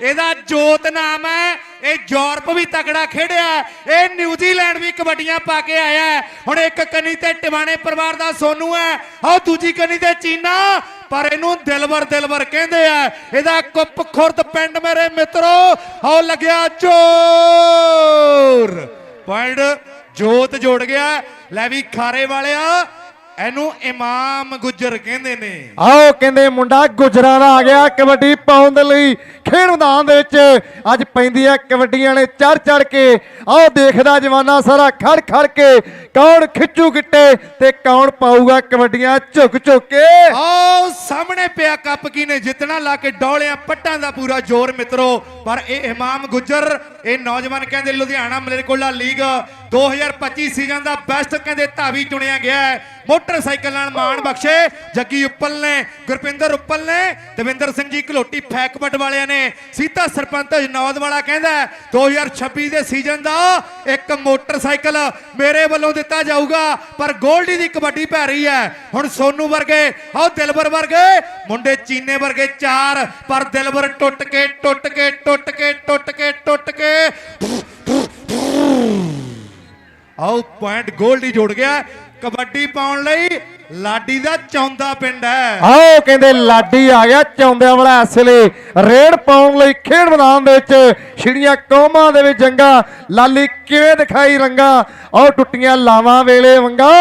ਇਹਦਾ ਜੋਤ ਨਾਮ ਹੈ, ਇਹ ਯੂਰਪ ਵੀ ਤਕੜਾ ਖੇਡਿਆ ਇਹ ਨਿਊਜ਼ੀਲੈਂਡ ਵੀ ਕਬੱਡੀਆਂ ਪਾ ਕੇ ਆਇਆ ਹੁਣ ਇੱਕ ਕੰਨੀ ਤੇ ਟਿਵਾਣੇ ਪਰਿਵਾਰ ਦਾ ਸੋਨੂ ਹੈ, ਆਹ ਦੂਜੀ ਕੰਨੀ ਤੇ ਚੀਨਾ, ਪਰ ਇਹਨੂੰ ਦਿਲਵਰ ਦਿਲਵਰ ਕਹਿੰਦੇ ਆ। ਇਹਦਾ ਕੁੱਪ ਖੁਰਦ ਪਿੰਡ ਮੇਰੇ ਮਿੱਤਰੋ, ਆਹ ਲੱਗਿਆ ਚੋਰ। ਪੁਆਇੰਟ ਜੋਤ ਜੋੜ ਗਿਆ, ਲੈ ਵੀ ਖਾਰੇ ਵਾਲਿਆ ਇਹਨੂੰ ਇਮਾਮ ਗੁੱਜਰ ਕਹਿੰਦੇ ਨੇ। ਆਓ ਕਹਿੰਦੇ ਮੁੰਡਾ ਗੁਜਰਾਂ ਦਾ ਆ ਗਿਆ ਕਬੱਡੀ ਪਾਉਣ ਦੇ ਲਈ ਖੇਡ ਮੈਦਾਨ ਦੇ ਵਿੱਚ। ਅੱਜ ਪੈਂਦੀਆਂ ਕਬੱਡੀਆਂ ਨੇ ਚੜ ਚੜ ਕੇ ਆਓ ਦੇਖਦਾ ਜਵਾਨਾ ਸਾਰਾ ਖੜ ਖੜ ਕੇ ਕੌਣ ਖਿੱਚੂ ਗਿੱਟੇ ਤੇ ਕੌਣ ਪਾਊਗਾ ਕਬੱਡੀਆਂ ਝੁਕ ਝੁਕ ਕੇ। ਆਓ ਸਾਹਮਣੇ ਪਿਆ ਕੱਪ ਕੀ ਨੇ ਜਿੱਤਣਾ? ਲਾ ਕੇ ਡੋਲਿਆਂ ਪੱਟਾਂ ਦਾ ਪੂਰਾ ਜ਼ੋਰ ਮਿੱਤਰੋ। ਪਰ ਇਹ ਇਮਾਮ ਗੁੱਜਰ ਇਹ ਨੌਜਵਾਨ ਕਹਿੰਦੇ ਲੁਧਿਆਣਾ ਮਲੇਰਕੋਟਲਾ ਲੀਗ 2025 ਸੀਜ਼ਨ ਦਾ ਬੈਸਟ ਕਹਿੰਦੇ ਧਾਵੀ ਚੁਣਿਆ ਗਿਆ ਹੈ। ਮੋਟਰਸਾਈਕਲ ਨਾਲ ਮਾਣ ਬਖਸ਼ੇ। ਜੱਗੀ ਉੱਪਲ ਨੇ, ਗੁਰਪਿੰਦਰ ਉੱਪਲ ਨੇ, ਦਵਿੰਦਰ ਸਿੰਘ ਜੀ ਘਲੋਟੀ ਫੈਕਪਟ ਵਾਲਿਆਂ ਨੇ। ਸੀਤਾ ਸਰਪੰਚ ਜਨੌਦ ਵਾਲਾ ਕਹਿੰਦਾ 2026 ਦੇ ਸੀਜ਼ਨ ਦਾ ਇੱਕ ਮੋਟਰਸਾਈਕਲ ਮੇਰੇ ਵੱਲੋਂ ਦਿੱਤਾ ਜਾਊਗਾ, ਪਰ ਗੋਲਡੀ ਦੀ ਕਬੱਡੀ ਪੈ ਰਹੀ ਹੈ। ਹੁਣ ਸੋਨੂ ਵਰਗੇ, ਆਹ ਦਿਲਬਰ ਵਰਗੇ, ਮੁੰਡੇ ਚੀਨੇ ਵਰਗੇ ਚਾਰ, ਪਰ ਦਿਲਬਰ ਟੁੱਟ ਕੇ ਟੁੱਟ ਕੇ ਟੁੱਟ ਕੇ ਟੁੱਟ ਕੇ ਟੁੱਟ ਕੇ। ਆਓ ਪੁਆਇੰਟ ਗੋਲਡੀ ਜੋੜ ਗਿਆ। ਕਬੱਡੀ ਪਾਉਣ ਲਈ ਲਾਡੀ ਦਾ ਚੌਂਦਾ ਪਿੰਡ ਹੈ। ਆਓ ਕਹਿੰਦੇ ਲਾਡੀ ਆ ਗਿਆ ਚੌਂਦਿਆਂ ਵਾਲਾ ਅਸਲੇ ਰੇਡ ਪਾਉਣ ਲਈ ਖੇਡ ਮੈਦਾਨ ਦੇ ਵਿੱਚ ਛਿੜੀਆਂ ਕੌਮਾਂ ਦੇ ਵਿੱਚ ਜੰਗਾ। ਲਾਲੀ ਕਿਵੇਂ ਦਿਖਾਈ ਰੰਗਾ? ਆਓ ਟੁੱਟੀਆਂ ਲਾਵਾਂ ਵੇਲੇ ਵੰਗਾ।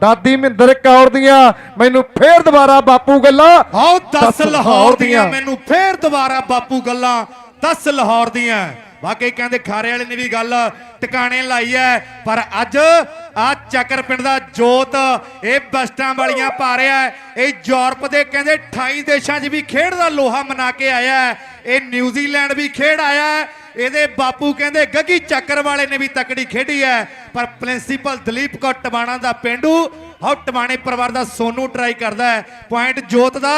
ਦਾਦੀ ਮਹਿੰਦਰ ਕੌਰ ਦੀਆਂ ਮੈਨੂੰ ਫੇਰ ਦੁਬਾਰਾ ਬਾਪੂ ਗੱਲਾਂ। ਆਓ 10 ਲਾਹੌਰ ਦੀਆਂ ਮੈਨੂੰ ਫੇਰ ਦੁਬਾਰਾ ਬਾਪੂ ਗੱਲਾਂ। 10 ਲਾਹੌਰ ਦੀਆਂ। ਵਾਕਈ ਕਹਿੰਦੇ ਖਾਰੇ ਵਾਲੇ ਨੇ ਵੀ ਗੱਲ ਟਿਕਾਣੇ ਲਾਈ ਐ, ਪਰ ਅੱਜ ਆ ਚੱਕਰ ਪਿੰਡ ਦਾ ਜੋਤ ਇਹ ਬਸਟਾਂ ਵਾਲੀਆਂ ਪਾ ਰਿਹਾ ਇਹ ਯੂਰਪ ਦੇ ਕਹਿੰਦੇ 28 ਦੇਸ਼ਾਂ 'ਚ ਵੀ ਖੇਡ ਦਾ ਲੋਹਾ ਮਨਾ ਕੇ ਆਇਆ ਇਹ ਨਿਊਜ਼ੀਲੈਂਡ ਵੀ ਖੇਡ ਆਇਆ ਇਹਦੇ ਬਾਪੂ ਕਹਿੰਦੇ ਗੱਗੀ ਚੱਕਰ ਵਾਲੇ ਨੇ ਵੀ ਤਕੜੀ ਖੇਡੀ ਹੈ ਪਰ ਪ੍ਰਿੰਸੀਪਲ ਦਲੀਪ ਕੌਰ ਟਵਾਣਾ ਦਾ ਪਿੰਡੂ ਹਉ ਟਵਾਣੇ ਪਰਿਵਾਰ ਦਾ ਸੋਨੂ ਟਰਾਈ ਕਰਦਾ ਹੈ ਪੁਆਇੰਟ ਜੋਤ ਦਾ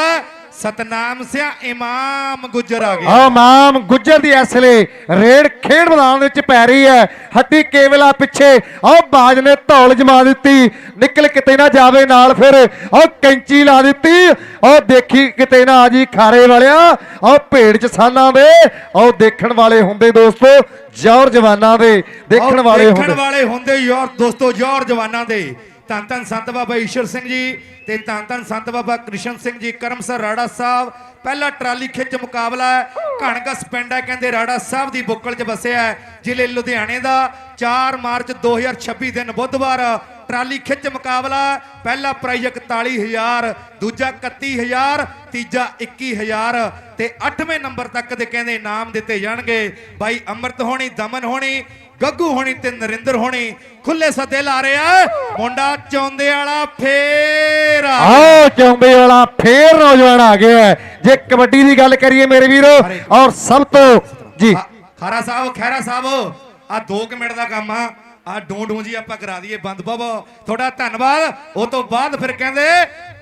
ਸਤਨਾਮ ਸਿਆ ਇਮਾਮ ਗੁੱਜਰ ਆ ਗਿਆ। ਆ ਮਾਮ ਗੁੱਜਰ ਦੀ ਅਸਲੇ ਰੇਡ ਖੇਡ ਮੈਦਾਨ ਵਿੱਚ ਪੈ ਰਹੀ ਹੈ। ਹੱਟੀ ਕੇਵਲਾ ਪਿੱਛੇ ਆਹ ਬਾਜ ਨੇ ਧੌਲ ਜਮਾ ਦਿੱਤੀ। ਨਿਕਲ ਕਿਤੇ ਨਾ ਜਾਵੇ ਨਾਲ ਫਿਰ ਆਹ ਕੈਂਚੀ ਲਾ ਦਿੱਤੀ। ਆਹ ਦੇਖੀ ਕਿਤੇ ਨਾ ਆ ਜੀ ਖਾਰੇ ਵਾਲਿਆ ਆਹ ਭੇਡ ਚ ਸਾਨਾਂ ਦੇ ਆਹ ਦੇਖਣ ਵਾਲੇ ਹੁੰਦੇ ਦੋਸਤੋ ਜੌਰ ਜਵਾਨਾਂ ਦੇ ਦੇਖਣ ਵਾਲੇ ਦੇਖਣ ਹੁੰਦੇ। ਵਾਲੇ ਹੁੰਦੇ ਯਾਰ ਦੋਸਤੋ ਯਾਰ ਜਵਾਨਾਂ ਦੇ। ਧੰਨ ਧੰਨ ਸੰਤ ਬਾਬਾ ਈਸ਼ਰ ਸਿੰਘ ਜੀ ਤੇ ਧੰਨ ਧੰਨ ਸੰਤ ਬਾਬਾ ਕ੍ਰਿਸ਼ਨ ਸਿੰਘ ਜੀ ਕਰਮਸਰ ਰਾੜਾ ਸਾਹਿਬ। ਪਹਿਲਾ ਟਰਾਲੀ ਖਿੱਚ ਮੁਕਾਬਲਾ ਹੈ। ਘਣਗਸ ਪਿੰਡ ਹੈ, ਕਹਿੰਦੇ ਰਾੜਾ ਸਾਹਿਬ ਦੀ ਬੁੱਕਲ 'ਚ ਵਸਿਆ ਹੈ, ਜ਼ਿਲ੍ਹੇ ਲੁਧਿਆਣੇ ਦਾ। 4 ਮਾਰਚ 2026 ਦਿਨ ਬੁੱਧਵਾਰ ਟਰਾਲੀ ਖਿੱਚ ਮੁਕਾਬਲਾ ਪਹਿਲਾ ਪ੍ਰਾਈਜ਼ 41000 ਦੂਜਾ 31000 ਤੀਜਾ 21000 ਤੇ 8ਵੇਂ ਨੰਬਰ ਤੱਕ ਦੇ ਕਹਿੰਦੇ ਇਨਾਮ ਦਿੱਤੇ ਜਾਣਗੇ। ਬਾਈ ਅਮਰਤ ਹੋਣੀ, ਦਮਨ ਹੋਣੀ ਗੱਗੂ ਹੋਣੀ ਤੇ ਨਰਿੰਦਰ ਹੋਣੀ ਖੁੱਲੇ ਸੱਦੇ ਲਾ ਰਿਹਾ ਮੁੰਡਾ ਚੌਂਦੇ ਵਾਲਾ ਫੇਰ। ਆਓ ਚੌਂਬੇ ਵਾਲਾ ਫੇਰ ਨੌਜਵਾਨ ਆ ਗਿਆ। ਜੇ ਕਬੱਡੀ ਦੀ ਗੱਲ ਕਰੀਏ ਮੇਰੇ ਵੀਰੋ ਔਰ ਸਭ ਤੋਂ ਜੀ। ਖਾਰਾ ਸਾਹਿਬ ਖੈਰਾ ਸਾਹਿਬ ਆ 2 ਮਿੰਟ ਦਾ ਕੰਮ ਆ। ਆ ਡੋਂ ਡੋਂ ਜੀ ਆਪਾਂ ਕਰਾ ਦਈਏ। ਬੰਦ ਬਾਬਾ ਤੁਹਾਡਾ ਧੰਨਵਾਦ। ਉਹ ਤੋਂ ਬਾਅਦ ਫਿਰ ਕਹਿੰਦੇ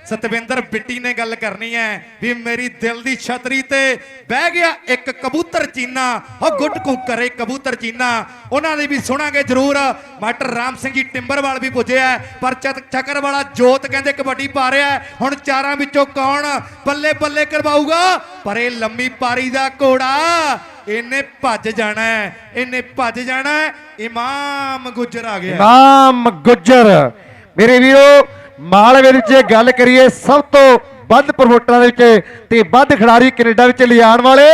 ਸਤਵਿੰਦਰ ਬਿੱਟੀ ਨੇ ਗੱਲ ਕਰਨੀ ਹੈ ਵੀ ਮੇਰੀ ਦਿਲ ਦੀ ਛਤਰੀ ਤੇ ਬਹਿ ਗਿਆ ਇੱਕ ਕਬੂਤਰ ਚੀਨਾ। ਉਹ ਗੁੱਟ ਕੁ ਕਰੇ ਕਬੂਤਰ ਚੀਨਾ। ਉਹਨਾਂ ਦੀ ਵੀ ਸੁਣਾਂਗੇ ਜ਼ਰੂਰ। ਮਾਸਟਰ ਰਾਮ ਸਿੰਘ ਜੀ ਟਿੰਬਰਵਾਲ ਵੀ ਪੁੱਜਿਆ ਪਰ ਚੱਕਰ ਵਾਲਾ ਜੋਤ ਕਹਿੰਦੇ ਕਬੱਡੀ ਪਾ ਰਿਹਾ ਹੁਣ ਚਾਰਾਂ ਵਿੱਚੋਂ ਕੌਣ ਬੱਲੇ ਬੱਲੇ ਕਰਵਾਊਗਾ? ਪਰ ਇਹ ਲੰਮੀ ਪਾਰੀ ਦਾ ਘੋੜਾ, ਇਹਨੇ ਭੱਜ ਜਾਣਾ ਇਹਨੇ ਭੱਜ ਜਾਣਾ ਇਮਾਮ ਗੁੱਜਰ ਆ ਗਿਆ। ਇਮਾਮ ਗੁੱਜਰ। ਮੇਰੇ ਵੀਰੋ ਮਾਲਵੇ ਵਿੱਚ ਜੇ ਗੱਲ ਕਰੀਏ, ਸਭ ਤੋਂ ਵੱਧ ਪ੍ਰਮੋਟਰਾਂ ਦੇ ਵਿੱਚ ਤੇ ਵੱਧ ਖਿਡਾਰੀ ਕੈਨੇਡਾ ਵਿੱਚ ਲਿਜਾਣ ਵਾਲੇ,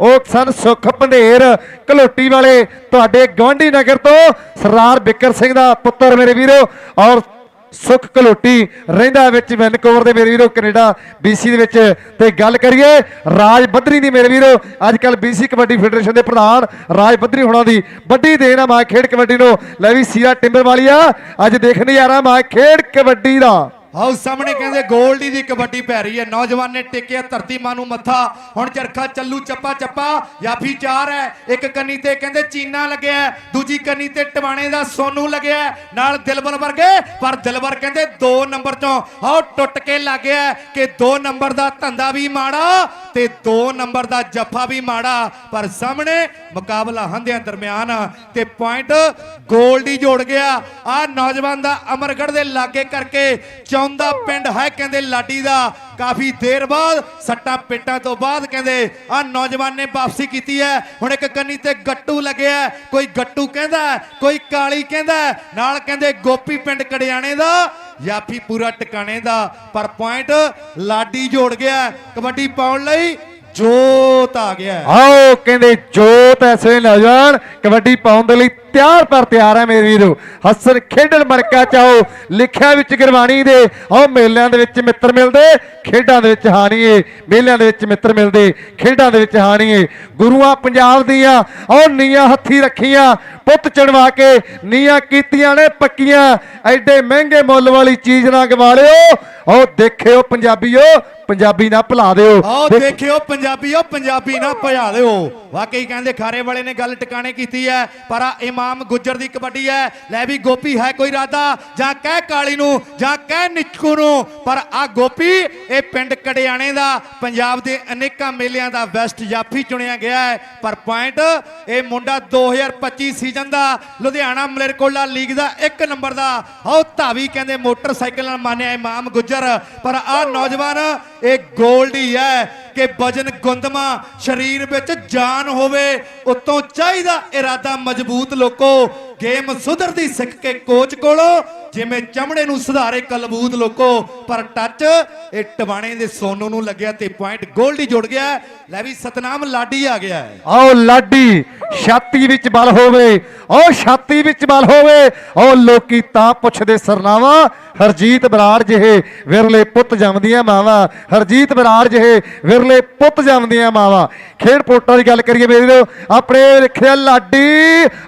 ਉਹ ਸਨ ਸੁਖ ਪੰਧੇਰ ਕਲੋਟੀ ਵਾਲੇ। ਤੁਹਾਡੇ ਗਵਾਂਢੀ ਨਗਰ ਤੋਂ ਸਰਦਾਰ ਬਿਕਰ ਸਿੰਘ ਦਾ ਪੁੱਤਰ ਮੇਰੇ ਵੀਰੋ, ਔਰ ਸੁਖ ਕਲੋਟੀ ਰਹਿੰਦਾ ਵਿੱਚ ਵੈਨਕੂਵਰ ਦੇ ਮੇਰੇ ਵੀਰੋ ਕੈਨੇਡਾ BC ਦੇ ਵਿੱਚ। ਤੇ ਗੱਲ ਕਰੀਏ ਰਾਜ ਬੱਧਰੀ ਦੀ ਮੇਰੇ ਵੀਰੋ, ਅੱਜ ਕੱਲ BC ਕਬੱਡੀ ਫੈਡਰੇਸ਼ਨ ਦੇ ਪ੍ਰਧਾਨ ਰਾਜ ਬੱਧਰੀ ਹੋਣਾ ਦੀ ਵੱਡੀ ਦੇਣ ਆ ਮਾਂ ਖੇਡ ਕਬੱਡੀ ਨੂੰ। ਲੈ ਵੀ ਸੀਰਾ ਟਿੰਬਰ ਵਾਲੀ ਆ ਅੱਜ ਦੇਖਣ ਯਾਰਾ ਮਾਂ ਖੇਡ ਕਬੱਡੀ ਦਾ। ਆਓ ਸਾਹਮਣੇ ਕਹਿੰਦੇ ਗੋਲਡੀ ਦੀ ਕਬੱਡੀ ਪੈ ਰਹੀ ਹੈ। ਨੌਜਵਾਨ ਨੇ ਟੇਕਿਆ ਧਰਤੀ ਮਾਂ ਨੂੰ ਮੱਥਾ। ਹੁਣ ਚਰਖਾ ਚੱਲੂ ਚੱਪਾ ਚੱਪਾ, ਯਾਫੀ ਚਾਰ ਹੈ। ਇੱਕ ਕੰਨੀ ਤੇ ਕਹਿੰਦੇ ਚੀਨਾ ਲੱਗਿਆ ਦੂਜੀ ਕੰਨੀ ਤੇ ਟਵਾਣੇ ਦਾ ਸੋਨੂ ਲੱਗਿਆ ਨਾਲ ਦਿਲਬਰ ਵਰਗੇ, ਪਰ ਦਿਲਬਰ ਕਹਿੰਦੇ 2 ਨੰਬਰ ਚੋਂ। ਆਓ ਟੁੱਟ ਕੇ ਲੱਗਿਆ ਕਿ 2 ਨੰਬਰ ਦਾ ਧੰਦਾ ਵੀ ਮਾੜਾ ਤੇ 2 ਨੰਬਰ ਦਾ ਜੱਫਾ ਵੀ ਮਾੜਾ, ਪਰ ਸਾਹਮਣੇ ਮੁਕਾਬਲਾ ਹੰਦਿਆਂ ਦਰਮਿਆਨ ਤੇ ਪੁਆਇੰਟ ਗੋਲਡੀ ਜੋੜ ਗਿਆ। ਆ ਨੌਜਵਾਨ ਦਾ ਅਮਰਗੜ੍ਹ ਦੇ ਲਾਗੇ ਕਰਕੇ ਚੌਂਦਾ ਪਿੰਡ ਹੈ, ਕਹਿੰਦੇ ਲਾਡੀ ਦਾ। ਕਾਫੀ ਦੇਰ ਬਾਅਦ ਸੱਟਾਂ ਪੇਟਾਂ ਤੋਂ ਬਾਅਦ ਕਹਿੰਦੇ ਆ ਨੌਜਵਾਨ ਨੇ ਵਾਪਸੀ ਕੀਤੀ ਹੈ। ਹੁਣ ਇੱਕ ਕੰਨੀ ਤੇ ਗੱਟੂ ਲੱਗਿਆ ਕੋਈ ਗੱਟੂ ਕਹਿੰਦਾ ਕੋਈ ਕਾਲੀ ਕਹਿੰਦਾ ਨਾਲ ਕਹਿੰਦੇ, ਗੋਪੀ ਪਿੰਡ ਕੜਿਆਣੇ ਦਾ ਯਾਫੀ ਪੂਰਾ ਟਿਕਾਣੇ ਦਾ। ਪਰ ਪੁਆਇੰਟ ਲਾਡੀ ਜੋੜ ਗਿਆ ਕਬੱਡੀ ਪਾਉਣ ਲਈ ਜੋਤ ਆ ਗਿਆ ਆਓ, ਕਹਿੰਦੇ ਜੋਤ ਐਸੇ ਨੌਜਵਾਨ ਕਬੱਡੀ ਪਾਉਣ ਦੇ ਲਈ ਤਿਆਰ ਪਰ ਤਿਆਰ ਹੈ ਮੇਰੇ ਵੀਰੋ। ਹੱਸਣ ਖੇਡਣ ਮਰਕਾ ਚਾਓ ਲਿਖਿਆ ਵਿੱਚ ਗੁਰਬਾਣੀ ਦੇ ਆਓ ਮੇਲਿਆਂ ਦੇ ਵਿੱਚ ਮਿੱਤਰ ਮਿਲਦੇ ਖੇਡਾਂ ਦੇ ਵਿੱਚ ਹਾਣੀਏ। ਮੇਲਿਆਂ ਦੇ ਵਿੱਚ ਮਿੱਤਰ ਮਿਲਦੇ ਖੇਡਾਂ ਦੇ ਵਿੱਚ ਹਾਣੀਏ। ਗੁਰੂਆਂ ਪੰਜਾਬ ਦੀਆਂ ਆਓ ਨੀਆਂ ਹੱਥੀ ਰੱਖੀਆਂ। ਪੁੱਤ ਚੜਵਾ ਕੇ ਨੀਆਂ ਕੀਤੀਆਂ ਨੇ ਪੱਕੀਆਂ। ਐਡੇ ਮਹਿੰਗੇ ਮੁੱਲ ਵਾਲੀ ਚੀਜ਼ ਨਾ ਗਵਾ ਲਿਓ ਆਓ ਦੇਖਿਓ ਪੰਜਾਬੀਓ ਪੰਜਾਬੀ ਨਾ ਭੁਲਾ ਦਿਓ। ਆਓ ਦੇਖ- ਦੇਖਿਓ ਪੰਜਾਬੀਓ ਪੰਜਾਬੀ ਨਾ ਭਜਾ ਦਿਓ। ਵਾਕਈ ਕਹਿੰਦੇ ਖਾਰੇ ਵਾਲੇ ਨੇ ਗੱਲ ਟਿਕਾਣੇ ਕੀਤੀ ਹੈ ਪਰ ਆ ਇਮਾਮ ਗੁੱਜਰ ਦੀ ਕਬੱਡੀ ਹੈ। ਲੈ ਵੀ ਗੋਪੀ ਹੈ ਕੋਈ ਇਰਾਦਾ ਜਾਂ ਕਹਿ ਕਾਲੀ ਨੂੰ, ਜਾਂ ਕਹਿ ਨਿੱਕੂ ਨੂੰ, ਪਰ ਆ ਗੋਪੀ, ਇਹ ਪਿੰਡ ਕੜਿਆਣੇ ਦਾ, ਪੰਜਾਬ ਦੇ ਅਨੇਕਾਂ ਮੇਲਿਆਂ ਦਾ ਬੈਸਟ ਜਾਫੀ ਚੁਣਿਆ ਗਿਆ ਹੈ। ਪਰ ਪੁਆਇੰਟ ਇਹ ਮੁੰਡਾ 2025 ਸੀਜ਼ਨ ਦਾ, ਲੁਧਿਆਣਾ ਮਲੇਰਕੋਲਾ ਲੀਗ ਦਾ ਇੱਕ ਨੰਬਰ ਦਾ। ਆਓ ਧਾਵੀ ਕਹਿੰਦੇ ਮੋਟਰਸਾਈਕਲ ਨਾਲ ਮਾਨਿਆ ਇਮਾਮ ਗੁੱਜਰ, ਪਰ ਆ ਨੌਜਵਾਨ, ਇਹ ਗੋਲਡੀ ਹੈ। ਕਿ ਵਜਨ ਗੁੰਦਮਾ ਸਰੀਰ ਵਿੱਚ ਜਾਨ ਹੋਵੇ, ਉਤੋਂ ਚਾਹੀਦਾ ਇਰਾਦਾ ਮਜ਼ਬੂਤ ਲੋਕੋ, ਗੇਮ ਸੁਧਰਦੀ ਸਿੱਖ ਕੇ ਕੋਚ ਕੋਲੋਂ ਜਿਵੇਂ ਚਮੜੇ ਨੂੰ ਸੁਧਾਰੇ ਕਲਬੂਤ ਲੋਕੋ ਪਰ ਟੱਚ ਇਹ ਟਵਾਣੇ ਦੇ ਸੋਨੂ ਨੂੰ ਲੱਗਿਆ ਤੇ ਪੁਆਇੰਟ ਗੋਲਡੀ ਜੁੜ ਗਿਆ। ਲੈ ਵੀ ਸਤਨਾਮ ਲਾਡੀ ਆ ਗਿਆ ਹੈ। ਆਓ ਲਾਡੀ ਛਾਤੀ ਵਿੱਚ ਬਲ ਹੋਵੇ ਆਓ ਛਾਤੀ ਵਿੱਚ ਬਲ ਹੋਵੇ ਆਓ ਲੋਕੀ ਤਾਂ ਪੁੱਛਦੇ ਸਰਨਾਵਾ ਹਰਜੀਤ ਬਰਾੜ ਜਿਹੇ ਵਿਰਲੇ ਪੁੱਤ ਜੰਮਦੀਆਂ ਮਾਵਾਂ ਹਰਜੀਤ ਬਰਾੜ ਜਿਹੇ ਵਿਰਲੇ ਪੁੱਤ ਜੰਮਦੀਆਂ ਮਾਵਾਂ। ਖੇਡ ਪੋਟਾਂ ਦੀ ਗੱਲ ਕਰੀਏ ਮੇਰੇ ਆਪਣੇ ਲਿਖਿਆ ਲਾਡੀ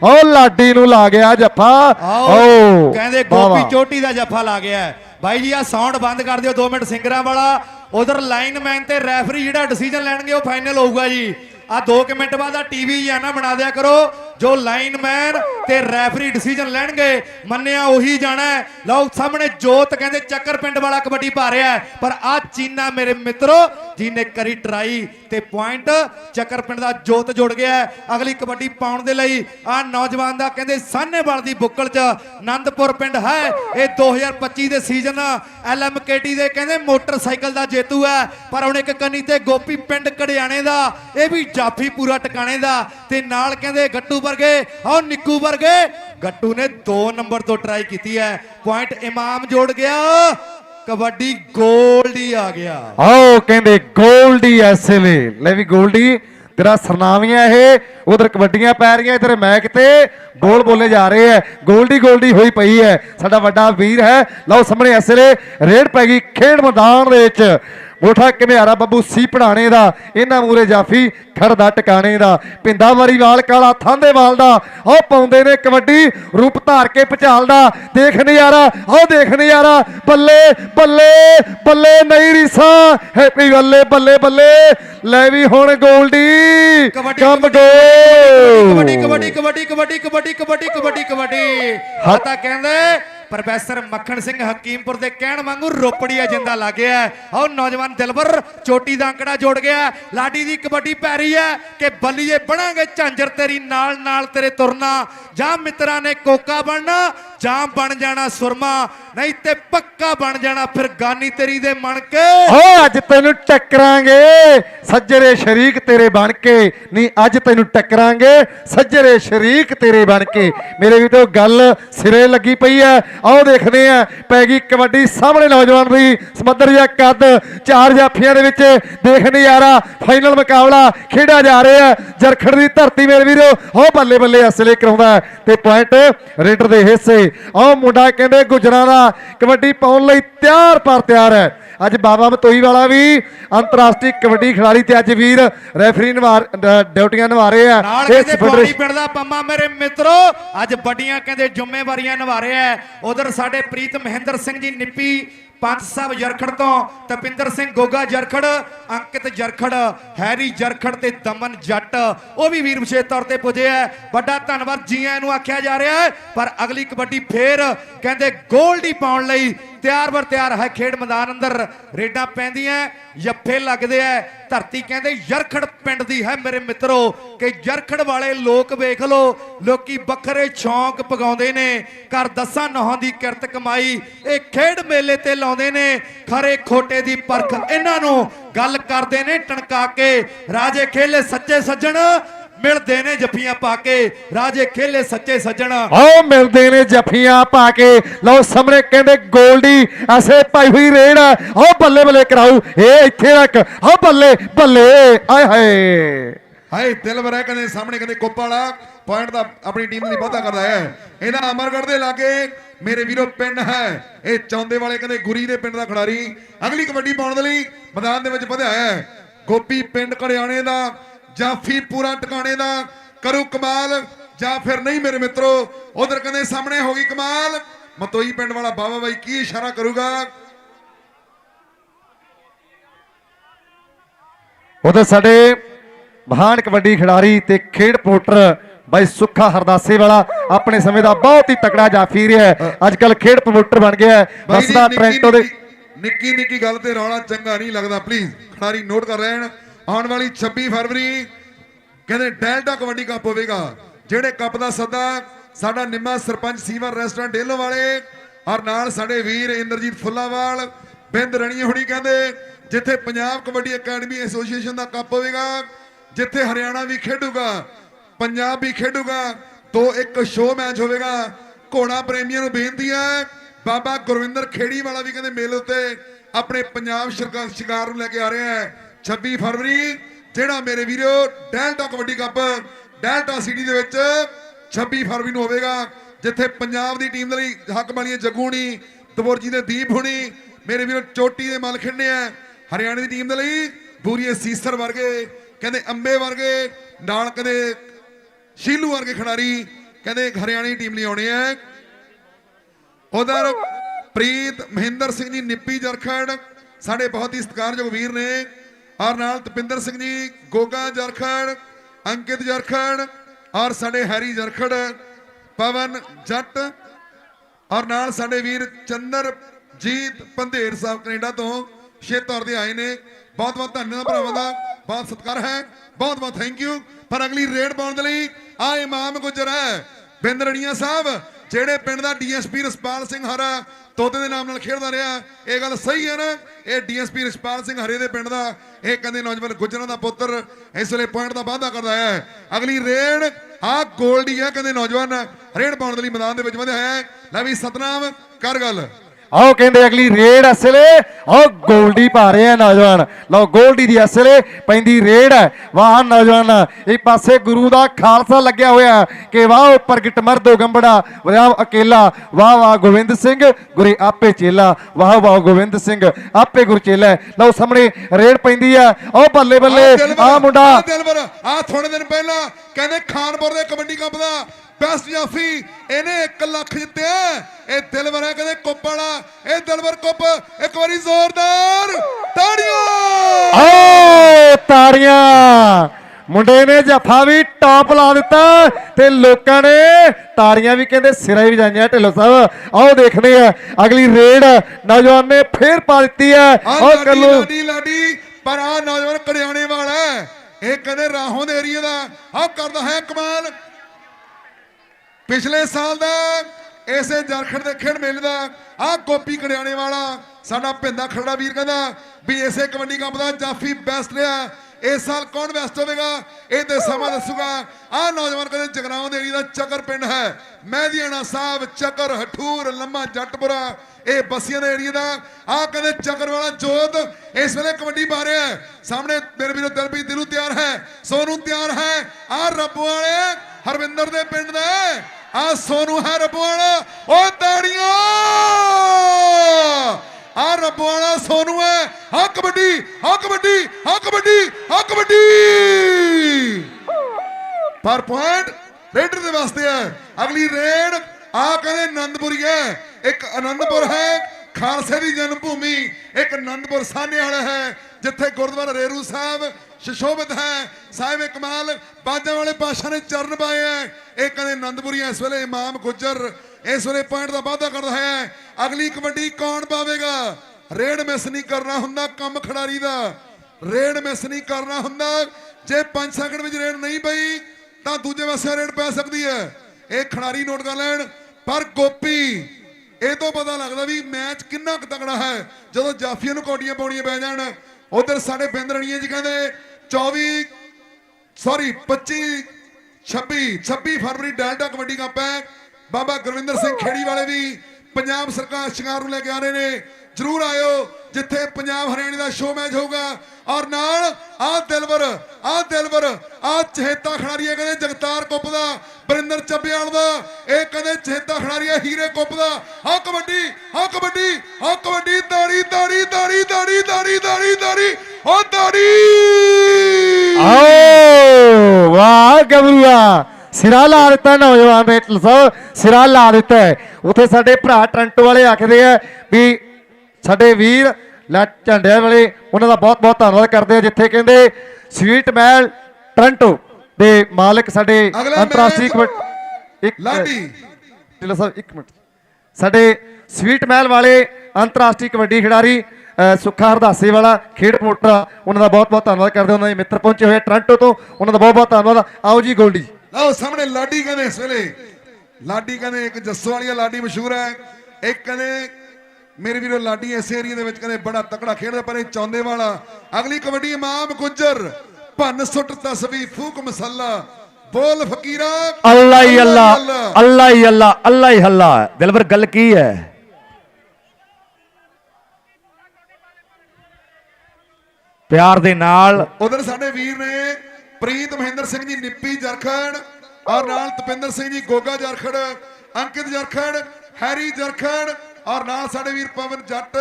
ਆਓ ਲਾਡੀ ਨੂੰ ਲਾ ਗਿਆ ਜੱਫਾ ਆਓ ਕਹਿੰਦੇ ਵਾਹ, ਗੋਪੀ ਚੋਟੀ ਦਾ ਜੱਫਾ ਲਾ ਗਿਆ ਹੈ। ਬਾਈ ਜੀ ਆ ਸਾਊਂਡ ਬੰਦ ਕਰ ਦਿਓ 2 ਮਿੰਟ ਸਿੰਗਰਾਂ ਵਾਲਾ। ਉਧਰ ਲਾਈਨਮੈਨ ਤੇ ਰੈਫਰੀ ਜਿਹੜਾ ਡਿਸੀਜਨ ਲੈਣਗੇ, ਉਹ ਫਾਈਨਲ ਹੋਊਗਾ ਜੀ। ਆ 2 ਮਿੰਟ ਬਾਅਦ ਆ ਟੀਵੀ ਜਾਂ ਨਾ, ਬਣਾ ਦਿਆ ਕਰੋ। ਜੋ ਲਾਈਨਮੈਨ ਤੇ ਰੈਫਰੀ ਡਿਸੀਜਨ ਲੈਣਗੇ। ਮੰਨਿਆ ਉਹੀ ਜਾਣਾ ਲਓ, ਸਾਹਮਣੇ ਜੋਤ ਕਹਿੰਦੇ ਚੱਕਰ ਪਿੰਡ ਵਾਲਾ ਕਬੱਡੀ ਪਾ ਰਿਹਾ ਪਰ ਆ ਚੀਨਾ ਮੇਰੇ ਮਿੱਤਰੋ, ਜਿਹਨੇ ਕਰੀ ਟਰਾਈ ਤੇ ਪੁਆਇੰਟ ਚੱਕਰ ਪਿੰਡ ਦਾ ਜੋਤ ਜੁੜ ਗਿਆ ਅਗਲੀ ਕਬੱਡੀ ਪਾਉਣ ਦੇ ਲਈ ਆ ਨੌਜਵਾਨ ਦਾ ਕਹਿੰਦੇ ਸਾਹਨੇਵਾਲ ਦੀ ਬੁੱਕਲ ਚ ਆਨੰਦਪੁਰ ਪਿੰਡ ਹੈ। ਇਹ 2025 ਦੇ ਸੀਜ਼ਨ ਐਲਐਮਕੇਟੀ ਦੇ ਕਹਿੰਦੇ ਮੋਟਰਸਾਈਕਲ ਦਾ ਜੇਤੂ ਹੈ। ਪਰ ਹੁਣ ਇੱਕ ਕੰਨੀ ਤੇ ਗੋਪੀ ਪਿੰਡ ਕੜਿਆਣੇ ਦਾ, ਇਹ ਵੀ ਜਾਫੀ ਪੂਰਾ ਟਿਕਾਣੇ ਦਾ। ਤੇ ਨਾਲ ਕਹਿੰਦੇ ਗੱਟੂ ਵਰਗੇ, ਆਹ ਨਿੱਕੂ ਵਰਗੇ ਗੱਟੂ ਨੇ 2 ਨੰਬਰ ਤੋਂ ਟਰਾਈ ਕੀਤੀ ਹੈ। ਪੁਆਇੰਟ ਇਮਾਮ ਜੋੜ ਗਿਆ। ਕਬੱਡੀ ਗੋਲਡ ਆ ਗਿਆ। ਆਓ, ਕਹਿੰਦੇ ਗੋਲਡੀ ਐਸੇ ਵੇ ਲੈ ਵੀ ਗੋਲਡੀ, ਤੇਰਾ ਸਰਨਾਮੀਆਂ ਇਹ, ਉਧਰ ਕਬੱਡੀਆਂ ਪੈ ਰਹੀਆਂ ਤੇਰੇ ਮੈਕ ਤੇ ਗੋਲ ਬੋਲੇ ਜਾ ਰਹੇ ਐ ਗੋਲਡੀ ਗੋਲਡੀ ਹੋਈ ਪਈ ਐ ਸਾਡਾ ਵੱਡਾ ਵੀਰ ਹੈ। ਲਓ ਸਾਹਮਣੇ ਐਸੇ ਵੇ ਰੇਡ ਪੈ ਗਈ ਖੇਡ ਮੈਦਾਨ ਦੇ ਵਿੱਚ। ਮੋਠਾ ਘਮਿਆਰਾ ਬੱਬੂ ਸੀ ਪੜਾਣੇ ਦਾ ਇਹਨਾਂ ਮੂਰੇ ਜਾਫੀ ਖੜਦਾ ਟਿਕਾਣੇ ਦਾ। ਪਿੰਦਾ ਵਾਲ ਕਾਲਾ ਥਾਂਦੇਵਾਲ ਦਾ। ਉਹ ਪਾਉਂਦੇ ਨੇ ਕਬੱਡੀ ਰੂਪ ਧਾਰ ਕੇ ਪਚਾਲਦਾ। ਦੇਖ ਨਜ਼ਾਰਾ ਉਹ ਦੇਖ ਨਜ਼ਾਰਾ। ਬੱਲੇ ਬੱਲੇ ਬੱਲੇ ਨਹੀਂ ਰੀਸਾ। ਹੈਪੀ ਬੱਲੇ ਬੱਲੇ ਬੱਲੇ। ਲੈ ਵੀ ਹੁਣ ਗੋਲਡੀ। ਕਬੱਡੀ, ਕੰਮ ਕਬੱਡੀ, ਗੋ ਕਬੱਡੀ ਕਬੱਡੀ ਕਬੱਡੀ ਕਬੱਡੀ ਕਬੱਡੀ ਕਬੱਡੀ ਕਬੱਡੀ ਕਬੱਡੀ ਹਤਾ ਕਹਿੰਦੇ ਪ੍ਰੋਫੈਸਰ ਮੱਖਣ ਸਿੰਘ ਹਕੀਮਪੁਰ ਦੇ ਕਹਿਣ ਵਾਂਗੂ ਰੋਪੜੀ ਜਿੰਦਾ ਲੱਗ ਗਿਆ ਹੈ। ਆਓ ਨੌਜਵਾਨ ਦਿਲਵਰ ਚੋਟੀ ਦਾ ਅੰਕੜਾ ਜੋੜ ਗਿਆ ਲਾਡੀ ਦੀ ਕਬੱਡੀ ਪੈ ਰਹੀ ਹੈ ਕਿ ਬੱਲੀਏ ਬਣਾਂਗੇ ਝਾਂਜਰ ਤੇਰੀ ਨਾਲ ਨਾਲ ਤੇਰੇ ਤੁਰਨਾ ਜਾਂ ਮਿੱਤਰਾਂ ਨੇ ਕੋਕਾ ਬਣਨਾ ਜਾਂ ਬਣ ਜਾਣਾ ਸੁਰਮਾ, ਨਹੀਂ ਤੇ ਪੱਕਾ ਬਣ ਜਾਣਾ ਫਿਰ ਗਾਨੀ ਤੇਰੀ ਦੇ ਮਣ ਕੇ ਓ, ਅੱਜ ਤੈਨੂੰ ਟੱਕਰਾਂਗੇ, ਸੱਜਰੇ ਸ਼ਰੀਕ ਤੇਰੇ ਬਣ ਕੇ। ਨਹੀਂ, ਅੱਜ ਤੈਨੂੰ ਟੱਕਰਾਂਗੇ, ਸੱਜਰੇ ਸ਼ਰੀਕ ਤੇਰੇ ਬਣ ਕੇ। ਮੇਰੇ ਵੀ ਤੋਂ ਗੱਲ ਸਿਰੇ ਲੱਗੀ ਪਈ ਐ। ਆਓ ਦੇਖਦੇ ਆ, ਪੈ ਗਈ ਕਬੱਡੀ ਸਾਹਮਣੇ ਨੌਜਵਾਨ ਦੀ ਸਮੁੰਦਰ ਜਿਹਾ ਕੱਦ, ਚਾਰ ਜਾਫੀਆਂ ਦੇ ਵਿੱਚ। ਦੇਖ ਨਜ਼ਾਰਾ ਫਾਈਨਲ ਮੁਕਾਬਲਾ ਖੇਡਿਆ ਜਾ ਰਿਹਾ ਜਰਖੜ ਦੀ ਧਰਤੀ ਮੇਰੇ ਵੀਰੋ ਓ ਬੱਲੇ ਬੱਲੇ ਅਸਲੇ ਕਰਾਉਂਦਾ ਤੇ ਪੁਆਇੰਟ ਰੇਡਰ ਦੇ ਹਿੱਸੇ ਆਓ ਮੁੰਡਾ ਕਹਿੰਦੇ ਗੁਜਰਾਂ ਦਾ ਕਬੱਡੀ ਪਾਉਣ ਲਈ ਤਿਆਰ ਪਰ ਤਿਆਰ ਹੈ। ਅੱਜ ਬਾਬਾ ਮਤੋਈ ਵਾਲਾ ਵੀ ਅੰਤਰਰਾਸ਼ਟਰੀ ਕਬੱਡੀ ਖਿਡਾਰੀ ਤੇ ਅੱਜ ਵੀਰ ਰੈਫਰੀ ਡਿਊਟੀਆਂ ਨਿਭਾ ਰਹੇ ਆ। ਇਸ ਪਿੰਡ ਦਾ ਪੰਮਾ ਮੇਰੇ ਮਿੱਤਰੋ ਅੱਜ ਵੱਡੀਆਂ ਕਹਿੰਦੇ ਜ਼ਿੰਮੇਵਾਰੀਆਂ ਨਿਭਾ ਰਿਹਾ ਉਧਰ ਸਾਡੇ ਪ੍ਰੀਤ ਮਹਿੰਦਰ ਸਿੰਘ ਜੀ ਨਿੱਪੀ ਪੰਜ ਸਾਹਿਬ ਜਰਖੜ ਤੋਂ, ਤਪਿੰਦਰ ਸਿੰਘ ਗੋਗਾ ਜਰਖੜ, ਅੰਕਿਤ ਜਰਖੜ, ਹੈਰੀ ਜਰਖੜ ਤੇ ਦਮਨ ਜੱਟ, ਉਹ ਵੀ ਵੀਰ ਵਿਸ਼ੇਸ਼ ਤੌਰ ਤੇ ਪੁੱਜੇ ਆ। ਵੱਡਾ ਧੰਨਵਾਦ ਜੀ ਆਇਆਂ ਨੂੰ ਆਖਿਆ ਜਾ ਰਿਹਾ ਹੈ। ਪਰ ਅਗਲੀ ਕਬੱਡੀ ਫੇਰ ਕਹਿੰਦੇ ਗੋਲਡੀ ਪਾਉਣ ਲਈ ਤਿਆਰ ਬਰ ਤਿਆਰ ਹੈ ਖੇਡ ਮੈਦਾਨ ਅੰਦਰ। ਰੇਡਾਂ ਪੈਂਦੀਆਂ ਜੱਫੇ ਲੱਗਦੇ ਐ ਧਰਤੀ ਕਹਿੰਦੇ ਜਰਖੜ ਪਿੰਡ ਦੀ ਹੈ ਮੇਰੇ ਮਿੱਤਰੋ, ਕਿ ਜਰਖੜ ਵਾਲੇ ਲੋਕ ਵੇਖ ਲੋ ਲੋਕੀ ਵੱਖਰੇ ਸ਼ੌਂਕ ਪਗਾਉਂਦੇ ਨੇ। ਕਰ ਦਸਾਂ ਨਹਾਂ ਦੀ ਕਿਰਤ ਕਮਾਈ, ਇਹ ਖੇਡ ਮੇਲੇ ਤੇ ਲਾਉਂਦੇ ਨੇ। ਖਰੇ ਖੋਟੇ ਦੀ ਪਰਖ, ਇਹਨਾਂ ਨੂੰ ਗੱਲ ਕਰਦੇ ਨੇ ਟਣਕਾ ਕੇ। ਰਾਜੇ ਖੇਲੇ ਸੱਚੇ ਸੱਜਣ ਮਿਲਦੇ ਨੇ ਜੱਫੀਆਂ ਪਾ ਕੇ ਰਾਜੇ ਖੇਲੇ ਸੱਚੇ ਸੱਜਣ। ਆਓ ਮਿਲਦੇ ਨੇ ਜੱਫੀਆਂ ਪਾ ਕੇ। ਲਓ ਸਾਹਮਣੇ ਕਹਿੰਦੇ ਗੋਲਡੀ ਐਸੇ ਪਾਈ ਹੋਈ ਰੇਡ ਆ ਆਓ ਬੱਲੇ ਬੱਲੇ ਕਰਾਊ ਇਹ ਇੱਥੇ ਰੱਖ। ਆਓ ਬੱਲੇ ਬੱਲੇ। ਆਏ ਹਾਏ। ਹਾਏ ਦਿਲ ਵਰੇ ਕਹਿੰਦੇ ਸਾਹਮਣੇ ਕਹਿੰਦੇ ਕੋਪਾ ਵਾਲਾ ਪੁਆਇੰਟ ਦਾ ਆਪਣੀ ਟੀਮ ਲਈ ਵਾਧਾ ਕਰਦਾ ਹੈ। ਇਹਦਾ ਅਮਰਗੜ੍ਹ ਦੇ ਲਾਗੇ ਮੇਰੇ ਵੀਰੋ ਪਿੰਡ ਹੈ। ਇਹ ਚੌਂਦੇ ਵਾਲੇ ਕਹਿੰਦੇ ਗੁਰੀ ਦੇ ਪਿੰਡ ਦਾ ਖਿਡਾਰੀ। ਅਗਲੀ ਕਬੱਡੀ ਪਾਉਣ ਦੇ ਲਈ ਮੈਦਾਨ ਦੇ ਵਿੱਚ ਵਧਿਆ ਹੈ। ਗੋਪੀ ਪਿੰਡ ਕੜਿਆਣੇ ਦਾ ਜਾਫੀ ਪੂਰਾ ਟਿਕਾਣੇ ਦਾ ਕਰੂ ਕਮਾਲ ਜਾਂ ਫਿਰ ਨਹੀਂ ਮੇਰੇ ਮਿੱਤਰੋ ਉਧਰ ਕਹਿੰਦੇ ਸਾਹਮਣੇ ਹੋ ਗਈ ਕਮਾਲ। ਮਤੋਈ ਪਿੰਡ ਵਾਲਾ ਬਾਬਾ ਬਾਈ ਕੀ ਇਸ਼ਾਰਾ ਕਰੂਗਾ? ਉਹਦੇ ਸਾਡੇ ਮਹਾਨ ਕਬੱਡੀ ਖਿਡਾਰੀ ਤੇ ਖੇਡ ਪ੍ਰੋਟਰ ਬਾਈ ਸੁੱਖਾ ਹਰਦਾਸੇ ਵਾਲਾ ਆਪਣੇ ਸਮੇਂ ਦਾ ਬਹੁਤ ਹੀ ਤਕੜਾ ਜਾਫੀ ਰਿਹਾ ਹੈ। ਅੱਜ ਕੱਲ ਖੇਡ ਪ੍ਰਮੋਟਰ ਬਣ ਗਿਆ ਜੀ, ਨਿੱਕੀ- ਟ੍ਰੈਂਟੋ ਦੇ ਨਿੱਕੀ- ਨਿੱਕੀ ਗੱਲ ਤੇ ਰੌਲਾ ਚੰਗਾ ਨਹੀਂ ਲੱਗਦਾ ਪਲੀਜ਼ ਖਿਡਾਰੀ ਨੋਟ ਕਰ ਰਹਿਣ ਆਉਣ ਵਾਲੀ 26 ਫਰਵਰੀ ਕਹਿੰਦੇ ਡੈਲਟਾ ਕਬੱਡੀ ਕੱਪ ਹੋਵੇਗਾ, ਜਿਹੜੇ ਕੱਪ ਦਾ ਸੱਦਾ ਸਾਡਾ ਨਿੰਮਾ ਸਰਪੰਚ ਸੀਵਰ ਰੈਸਟੋਰੈਂਟ ਡੇਲੋ ਵਾਲੇ, ਔਰ ਨਾਲ ਸਾਡੇ ਵੀਰ ਇੰਦਰਜੀਤ ਫੁੱਲਾਵਾਲ, ਬਿੰਦ ਰਣੀਏ ਹੁਣੀ ਕਹਿੰਦੇ, ਜਿੱਥੇ ਪੰਜਾਬ ਕਬੱਡੀ ਅਕੈਡਮੀ ਐਸੋਸੀਏਸ਼ਨ ਦਾ ਕੱਪ ਹੋਵੇਗਾ, ਜਿੱਥੇ ਹਰਿਆਣਾ ਵੀ ਖੇਡੂਗਾ, ਪੰਜਾਬ ਵੀ ਖੇਡੂਗਾ, ਦੋ ਇੱਕ ਸ਼ੋਅ ਮੈਚ ਹੋਵੇਗਾ। ਘੋੜਾ ਪ੍ਰੇਮੀਆਂ ਨੂੰ ਬੇਨਤੀ ਹੈ, ਬਾਬਾ ਗੁਰਵਿੰਦਰ ਖੇੜੀ ਵਾਲਾ ਵੀ ਕਹਿੰਦੇ ਮੇਲੇ ਉੱਤੇ ਆਪਣੇ ਪੰਜਾਬ ਸ਼ਿਰਕਾ- ਸ਼ਿਕਾਰ ਨੂੰ ਲੈ ਕੇ ਆ ਰਿਹਾ ਹੈ। 26 ਫਰਵਰੀ, ਜਿਹੜਾ ਮੇਰੇ ਵੀਰੋ Delta kabaddi cup, Delta city ਦੇ ਵਿੱਚ 26 ਫਰਵਰੀ ਨੂੰ ਹੋਵੇਗਾ, ਜਿੱਥੇ ਪੰਜਾਬ ਦੀ ਟੀਮ ਦੇ ਲਈ ਹੱਕ ਵਾਲੀਆਂ ਜੱਗੂਣੀ ਤਬੋਰਜੀ ਦੇ ਦੀਪ ਹੁਣੀ, ਮੇਰੇ ਵੀਰੋ ਚੋਟੀ ਦੇ ਮਲ ਖੇਡਣੇ ਆ। ਹਰਿਆਣੇ ਦੀ ਟੀਮ ਦੇ ਲਈ ਬੂਰੀਏ ਸੀਸਰ ਵਰਗੇ, ਕਹਿੰਦੇ ਅੰਬੇ ਵਰਗੇ, ਨਾਲ ਕਹਿੰਦੇ ਸ਼ੀਲੂ ਵਰਗੇ ਖਿਡਾਰੀ ਕਹਿੰਦੇ ਹਰਿਆਣੇ ਦੀ ਟੀਮ ਲਈ ਆਉਣੇ ਆ। ਉਧਰ ਪ੍ਰੀਤ ਮਹਿੰਦਰ ਸਿੰਘ ਜੀ ਨਿੱਪੀ ਜਰਖੜ, ਸਾਡੇ ਬਹੁਤ ਹੀ ਸਤਿਕਾਰਯੋਗ ਵੀਰ ਨੇ। ਔਰ ਨਾਲ ਤਪਿੰਦਰ ਸਿੰਘ ਜੀ, ਗੋਗਾ ਜਰਖੜ, ਅੰਕਿਤ ਜਰਖੜ ਔਰ ਸਾਡੇ ਹੈਰੀ ਜਰਖੜ, ਪਵਨ ਜੱਟ ਔਰ ਨਾਲ ਸਾਡੇ ਵੀਰ ਚੰਦਰਜੀਤ ਪੰਧੇਰ ਸਾਹਿਬ ਕੈਨੇਡਾ ਤੋਂ ਛੇ ਤੌਰ ਤੇ ਆਏ ਨੇ। ਬਹੁਤ ਬਹੁਤ ਧੰਨਵਾਦ ਭਰਾਵਾਂ ਦਾ, ਬਹੁਤ ਸਤਿਕਾਰ ਹੈ, ਬਹੁਤ ਬਹੁਤ ਥੈਂਕ ਯੂ ਪਰ ਅਗਲੀ ਰੇਡ ਪਾਉਣ ਦੇ ਲਈ ਆ ਇਮਾਮ ਗੁਜਰ ਹੈ ਬਿੰਦਰਣੀਆਂ ਸਾਹਿਬ, ਜਿਹੜੇ ਪਿੰਡ ਦਾ ਡੀਐਸਪੀ ਰਸਪਾਲ ਸਿੰਘ ਹਰਾ ਤੋਤੇ ਦੇ ਨਾਮ ਨਾਲ ਖੇਡਦਾ ਰਿਹਾ। ਇਹ ਗੱਲ ਸਹੀ ਹੈ ਨਾ। ਇਹ ਡੀਐਸਪੀ ਰਸਪਾਲ ਸਿੰਘ ਹਰੇ ਦੇ ਪਿੰਡ ਦਾ। ਇਹ ਕਹਿੰਦੇ ਨੌਜਵਾਨ ਗੁਜਰਾਂ ਦਾ ਪੁੱਤਰ ਇਸ ਵੇਲੇ ਪੁਆਇੰਟ ਦਾ ਵਾਅਦਾ ਕਰਦਾ ਹੈ। ਅਗਲੀ ਰੇਡ ਆ ਗੋਲਡੀ ਹੈ ਕਹਿੰਦੇ ਨੌਜਵਾਨ। ਰੇਡ ਪਾਉਣ ਦੇ ਲਈ ਮੈਦਾਨ ਦੇ ਵਿੱਚ ਵਧਿਆ ਹੈ। ਲੈ ਵੀ ਸਤਨਾਮ, ਕਰ ਗੱਲ। ਆਓ ਕਹਿੰਦੇ ਅਗਲੀ ਰੇਡ ਅਸਲੇ ਆਓ ਗੋਲਡੀ ਪਾ ਰਹੇ ਆ ਨੌਜਵਾਨ। ਲਓ ਗੋਲਡੀ ਦੀ ਅਸਲੇ ਪੈਂਦੀ ਰੇਡ ਹੈ ਵਾਹ ਨੌਜਵਾਨ ਇਹ ਪਾਸੇ ਗੁਰੂ ਦਾ ਖਾਲਸਾ ਲੱਗਿਆ ਹੋਇਆ ਕਿ ਵਾਹ ਪ੍ਰਗਟ ਮਰਦੋ ਗੰਬੜਾ ਵਾਹ ਅਕੇਲਾ। ਵਾਹ ਵਾਹ ਗੋਬਿੰਦ ਸਿੰਘ ਗੁਰੇ ਆਪੇ ਚੇਲਾ। ਵਾਹ ਵਾਹ ਗੋਬਿੰਦ ਸਿੰਘ ਆਪੇ ਗੁਰ ਚੇਲਾ। ਲਓ ਸਾਹਮਣੇ ਰੇਡ ਪੈਂਦੀ ਆ। ਆਓ ਬੱਲੇ ਬੱਲੇ ਆ ਮੁੰਡਾ। ਆ ਦਿਲਬਰ ਆ ਥੋੜੇ ਦਿਨ ਪਹਿਲਾਂ ਕਹਿੰਦੇ ਖਾਨਪੁਰ ਦੇ ਕਬੱਡੀ ਕੱਪ ਦਾ ਬੈਸਟ ਜਾਫੀ ਇਹਨੇ 1 ਲੱਖ ਜਿੱਤਿਆ। ਇਹ ਦਿਲਬਰ ਹੈ ਕਹਿੰਦੇ ਕੁੱਪ ਵਾਲਾ। ਇਹ ਦਿਲਬਰ ਕੁੱਪ ਇੱਕ ਵਾਰੀ ਜ਼ੋਰਦਾਰ ਤਾੜੀਆਂ। ਆਓ ਤਾੜੀਆਂ। ਮੁੰਡੇ ਨੇ ਜੱਫਾ ਵੀ ਟੌਪ ਲਾ ਦਿੱਤਾ ਤੇ ਲੋਕਾਂ ਨੇ ਤਾੜੀਆਂ ਵੀ ਕਹਿੰਦੇ ਸਿਰਾਂ ਹੀ ਵਜਾਈਆਂ ਢਿੱਲੋਂ ਸਾਹਿਬ। ਆਓ ਦੇਖਦੇ ਆ ਅਗਲੀ ਰੇਡ ਨੌਜਵਾਨ ਨੇ ਫੇਰ ਪਾ ਦਿੱਤੀ ਹੈ। ਕੱਲੂ। ਲਾਡੀ ਲਾਡੀ ਪਰ ਆ ਨੌਜਵਾਨ ਕੜਿਆਣੇ ਵਾਲਾ। ਇਹ ਕਹਿੰਦੇ ਰਾਹੋਂ ਦੇ ਏਰੀਆ ਦਾ। ਆ ਕਰਦਾ ਹੈ ਕਮਾਲ। ਪਿਛਲੇ ਸਾਲ ਦਾ ਇਸੇ ਜਰਖੜ ਦੇ ਖੇਡ ਮੇਲੇ ਦਾ ਆ ਗੋਪੀ ਕੜਿਆਣੇ ਵਾਲਾ ਸਾਡਾ ਪਿੰਦਾ ਖੜਾ ਵੀਰ ਕਹਿੰਦਾ ਵੀ ਇਸੇ ਕਬੱਡੀ ਕੱਪ ਦਾ ਜਾਫੀ ਬੈਸਟ ਰਿਹਾ। ਇਸ ਸਾਲ ਕੌਣ ਬੈਸਟ ਹੋਵੇਗਾ? ਇਹ ਤੇ ਸਮਾਂ ਦੱਸੂਗਾ। ਆ ਨੌਜਵਾਨ ਕਹਿੰਦੇ ਜਗਰਾਉਂ ਦੇ ਏਰੀਆ ਦਾ ਚੱਕਰ ਪਿੰਡ ਹੈ। ਮਹਿਦੀਆਣਾ ਸਾਹਿਬ, ਚੱਕਰ ਹਠੂਰ, ਲੰਮਾ ਜੱਟਪੁਰਾ, ਇਹ ਬਸੀਆਂ ਦੇ ਏਰੀਆ ਦਾ। ਆ ਕਹਿੰਦੇ ਚੱਕਰ ਵਾਲਾ ਜੋਤ ਇਸ ਵੇਲੇ ਕਬੱਡੀ ਪਾ ਰਿਹਾ ਹੈ। ਸਾਹਮਣੇ ਮੇਰੇ ਵੀਰੋ ਦਿਲਪ੍ਰੀਤ ਦਿਲੂ ਤਿਆਰ ਹੈ। ਸੋਨੂੰ ਤਿਆਰ ਹੈ। ਆ ਰੱਬ ਵਾਲੇ ਹਰਵਿੰਦਰ ਦੇ ਪਿੰਡ ਦਾ ਆ ਸੋਨੂ ਹੈ ਰੱਬ ਵਾਲਾ। ਓ ਤਾੜੀਆਂ! ਆ ਰੱਬ ਵਾਲਾ ਸੋਨੂ ਹੈ। ਆ ਕਬੱਡੀ ਆ ਕਬੱਡੀ ਆ ਕਬੱਡੀ ਆ ਕਬੱਡੀ! ਪਰ ਪੁਆਇੰਟ ਰੇਡਰ ਦੇ ਵਾਸਤੇ ਹੈ। ਅਗਲੀ ਰੇਡ ਆ ਕਹਿੰਦੇ ਆਨੰਦਪੁਰੀ ਹੈ। ਇੱਕ ਆਨੰਦਪੁਰ ਹੈ। ਖਾਲਸੇ ਦੀ ਜਨਮ ਭੂਮੀ ਇੱਕ ਅਨੰਦਪੁਰ ਸਾਹਨੇ ਵਾਲਾ ਹੈ, ਜਿੱਥੇ ਗੁਰਦੁਆਰਾ ਰੇਰੂ ਸਾਹਿਬ ਸ਼ਸ਼ੋਭਿਤ ਹੈ। ਸਾਹਿਬ ਕਮਾਲ ਬਾਜਾਂ ਵਾਲੇ ਪਾਸ਼ਾ ਨੇ ਚਰਨ ਪਾਏ ਹੈ। ਇਹ ਕਹਿੰਦੇ ਆਨੰਦਪੁਰੀ ਇਸ ਵੇਲੇ ਇਮਾਮ ਗੁੱਜਰ ਇਸ ਵੇਲੇ ਪੁਆਇੰਟ ਦਾ ਵਾਅਦਾ ਕਰਦਾ ਹੈ। ਅਗਲੀ ਕਬੱਡੀ ਕੌਣ ਪਾਵੇਗਾ? ਰੇਡ ਮਿਸ ਨਹੀਂ ਕਰਨਾ ਹੁੰਦਾ, ਕੰਮ ਖਿਡਾਰੀ ਦਾ। ਰੇਡ ਮਿਸ ਨਹੀਂ ਕਰਨਾ ਹੁੰਦਾ। ਜੇ 5 ਸੈਕਿੰਡ ਵਿੱਚ ਰੇਡ ਨਹੀਂ ਪਈ, ਤਾਂ ਦੂਜੇ ਪਾਸੇ ਰੇਡ ਪੈ ਸਕਦੀ ਹੈ। ਇਹ ਖਿਡਾਰੀ ਨੋਟ ਕਰ ਲੈਣ, ਪਰ ਗੋਪੀ ਇਹ ਤੋਂ ਪਤਾ ਲੱਗਦਾ ਵੀ ਮੈਚ ਕਿੰਨਾ ਕੁ ਤਕੜਾ ਹੈ। ਜਦੋਂ ਜਾਫੀਆਂ ਨੂੰ ਕੌਡੀਆਂ ਪਾਉਣੀਆਂ ਪੈ ਜਾਣ, ਉਧਰ ਸਾਡੇ ਬਿੰਦਰਣੀਆਂ ਜੀ ਕਹਿੰਦੇ 24 ਸੌਰੀ 25 26 26 ਫਰਵਰੀ ਡੈਲਟਾ ਕਬੱਡੀ ਕੱਪ ਹੈ। ਬਾਬਾ ਗੁਰਵਿੰਦਰ ਸਿੰਘ ਖੇੜੀ ਵਾਲੇ ਵੀ ਪੰਜਾਬ ਸਰਕਾਰ ਸ਼ਿੰਗਾਰ ਨੂੰ ਲੈ ਕੇ ਆ ਰਹੇ ਨੇ। ਜਰੂਰ ਆਇਓ, ਜਿੱਥੇ ਪੰਜਾਬ ਹਰਿਆਣੇ ਦਾ ਸ਼ੋਅ ਮੈਚ ਹੋਊਗਾ। ਔਰ ਨਾਲ ਆ ਦਿਲਵਰ ਆ ਦਿਲਵਰ ਆ ਚਹੇਤਾ ਖਿਡਾਰੀ ਕਹਿੰਦੇ ਜਗਤਾਰ ਕੁੱਪ ਦਾ ਬਰਿੰਦਰ ਚੱਬਿਆਲ ਦਾ। ਇਹ ਕਹਿੰਦੇ ਚਹੇਤਾ ਖਿਡਾਰੀ ਹੀਰੇ ਕੁੱਪ ਦਾ। ਆ ਕਬੱਡੀ ਆ ਕਬੱਡੀ ਆ ਕਬੱਡੀ ਤਾੜੀ ਤਾੜੀ ਤਾੜੀ ਤਾੜੀ ਤਾੜੀ ਤਾੜੀ ਤਾੜੀ ਓ ਤਾੜੀ ਆਓ, ਵਾਹ ਗਬਰੂਆ ਸਿਰਾ ਲਾ ਦਿੱਤਾ ਨੌਜਵਾਨ ਰੇਟਲ ਸਾਹਿਬ, ਸਿਰਾ ਲਾ ਦਿੱਤਾ ਹੈ। ਉੱਥੇ ਸਾਡੇ ਭਰਾ ਟਰੰਟੋ ਵਾਲੇ ਆਖਦੇ ਆ ਵੀ ਸਾਡੇ ਵੀਰ ਲੈ ਝੰਡਿਆਂ ਵਾਲੇ ਉਹਨਾਂ ਦਾ ਬਹੁਤ ਬਹੁਤ ਧੰਨਵਾਦ ਕਰਦੇ ਆ ਜਿੱਥੇ ਕਹਿੰਦੇ ਸਵੀਟ ਮਹਿਲ ਟਰੰਟੋ ਦੇ ਮਾਲਕ ਸਾਡੇ ਅੰਤਰਰਾਸ਼ਟਰੀ ਇੱਕ ਲਾਡੀ। ਢਿੱਲੋਂ ਸਾਹਿਬ ਇੱਕ ਮਿੰਟ। ਸਾਡੇ ਸਵੀਟ ਮਹਿਲ ਵਾਲੇ ਅੰਤਰਰਾਸ਼ਟਰੀ ਕਬੱਡੀ ਖਿਡਾਰੀ ਸੁੱਖਾ ਹਰਦਾਸੇ ਵਾਲਾ ਖੇਡ ਪ੍ਰਮੋਟਰ ਉਹਨਾਂ ਦਾ ਬਹੁਤ ਬਹੁਤ ਧੰਨਵਾਦ ਕਰਦੇ। ਉਹਨਾਂ ਦੇ ਮਿੱਤਰ ਪਹੁੰਚੇ ਹੋਏ ਟੋਰਾਂਟੋ ਤੋਂ ਉਹਨਾਂ ਦਾ ਬਹੁਤ ਬਹੁਤ ਧੰਨਵਾਦ। ਆਓ ਜੀ ਗੋਲਡੀ। ਲਓ ਸਾਹਮਣੇ ਲਾਡੀ ਕਹਿੰਦੇ ਇਸ ਵੇਲੇ। ਲਾਡੀ ਕਹਿੰਦੇ ਇੱਕ ਜੱਸੋ ਵਾਲੀਆ ਲਾਡੀ ਮਸ਼ਹੂਰ ਹੈ। ਇੱਕ ਕਹਿੰਦੇ ਮੇਰੇ ਵੀਰੋ ਲਾਡੀ ਇਸ ਏਰੀਆ ਦੇ ਵਿੱਚ ਕਹਿੰਦੇ ਬੜਾ ਤਕੜਾ ਖੇਡਦਾ ਪਰ ਇਹ ਚੌਂਦੇ ਵਾਲਾ। ਅਗਲੀ ਕਬੱਡੀ ਇਮਾਮ ਗੁੱਜਰ ਭੰਨ ਸੁੱਟ ਤਸਵੀ ਫੂਕ ਮਸੱਲਾ। ਬੋਲ ਫਕੀਰਾ ਅੱਲਾ ਹੀ ਅੱਲਾ ਅੱਲਾ ਹੀ ਅੱਲਾ ਅੱਲਾ ਹੀ ਹੱਲਾ ਦਿਲਵਰ ਗੱਲ ਕੀ ਹੈ? ਪਿਆਰ ਦੇ ਨਾਲ। ਉਧਰ ਸਾਡੇ ਵੀਰ ਨੇ ਪ੍ਰੀਤ ਮਹਿੰਦਰ ਸਿੰਘ ਜੀ ਨਿੱਪੀ ਜਰਖੜ ਔਰ ਨਾਲ ਤਪਿੰਦਰ ਸਿੰਘ ਜੀ ਗੋਗਾ ਜਰਖੜ ਅੰਕਿਤ ਜਰਖੜ ਹੈਰੀ ਜਰਖੜ ਔਰ ਨਾਲ ਸਾਡੇ ਵੀਰ ਪਵਨ ਜੱਟ,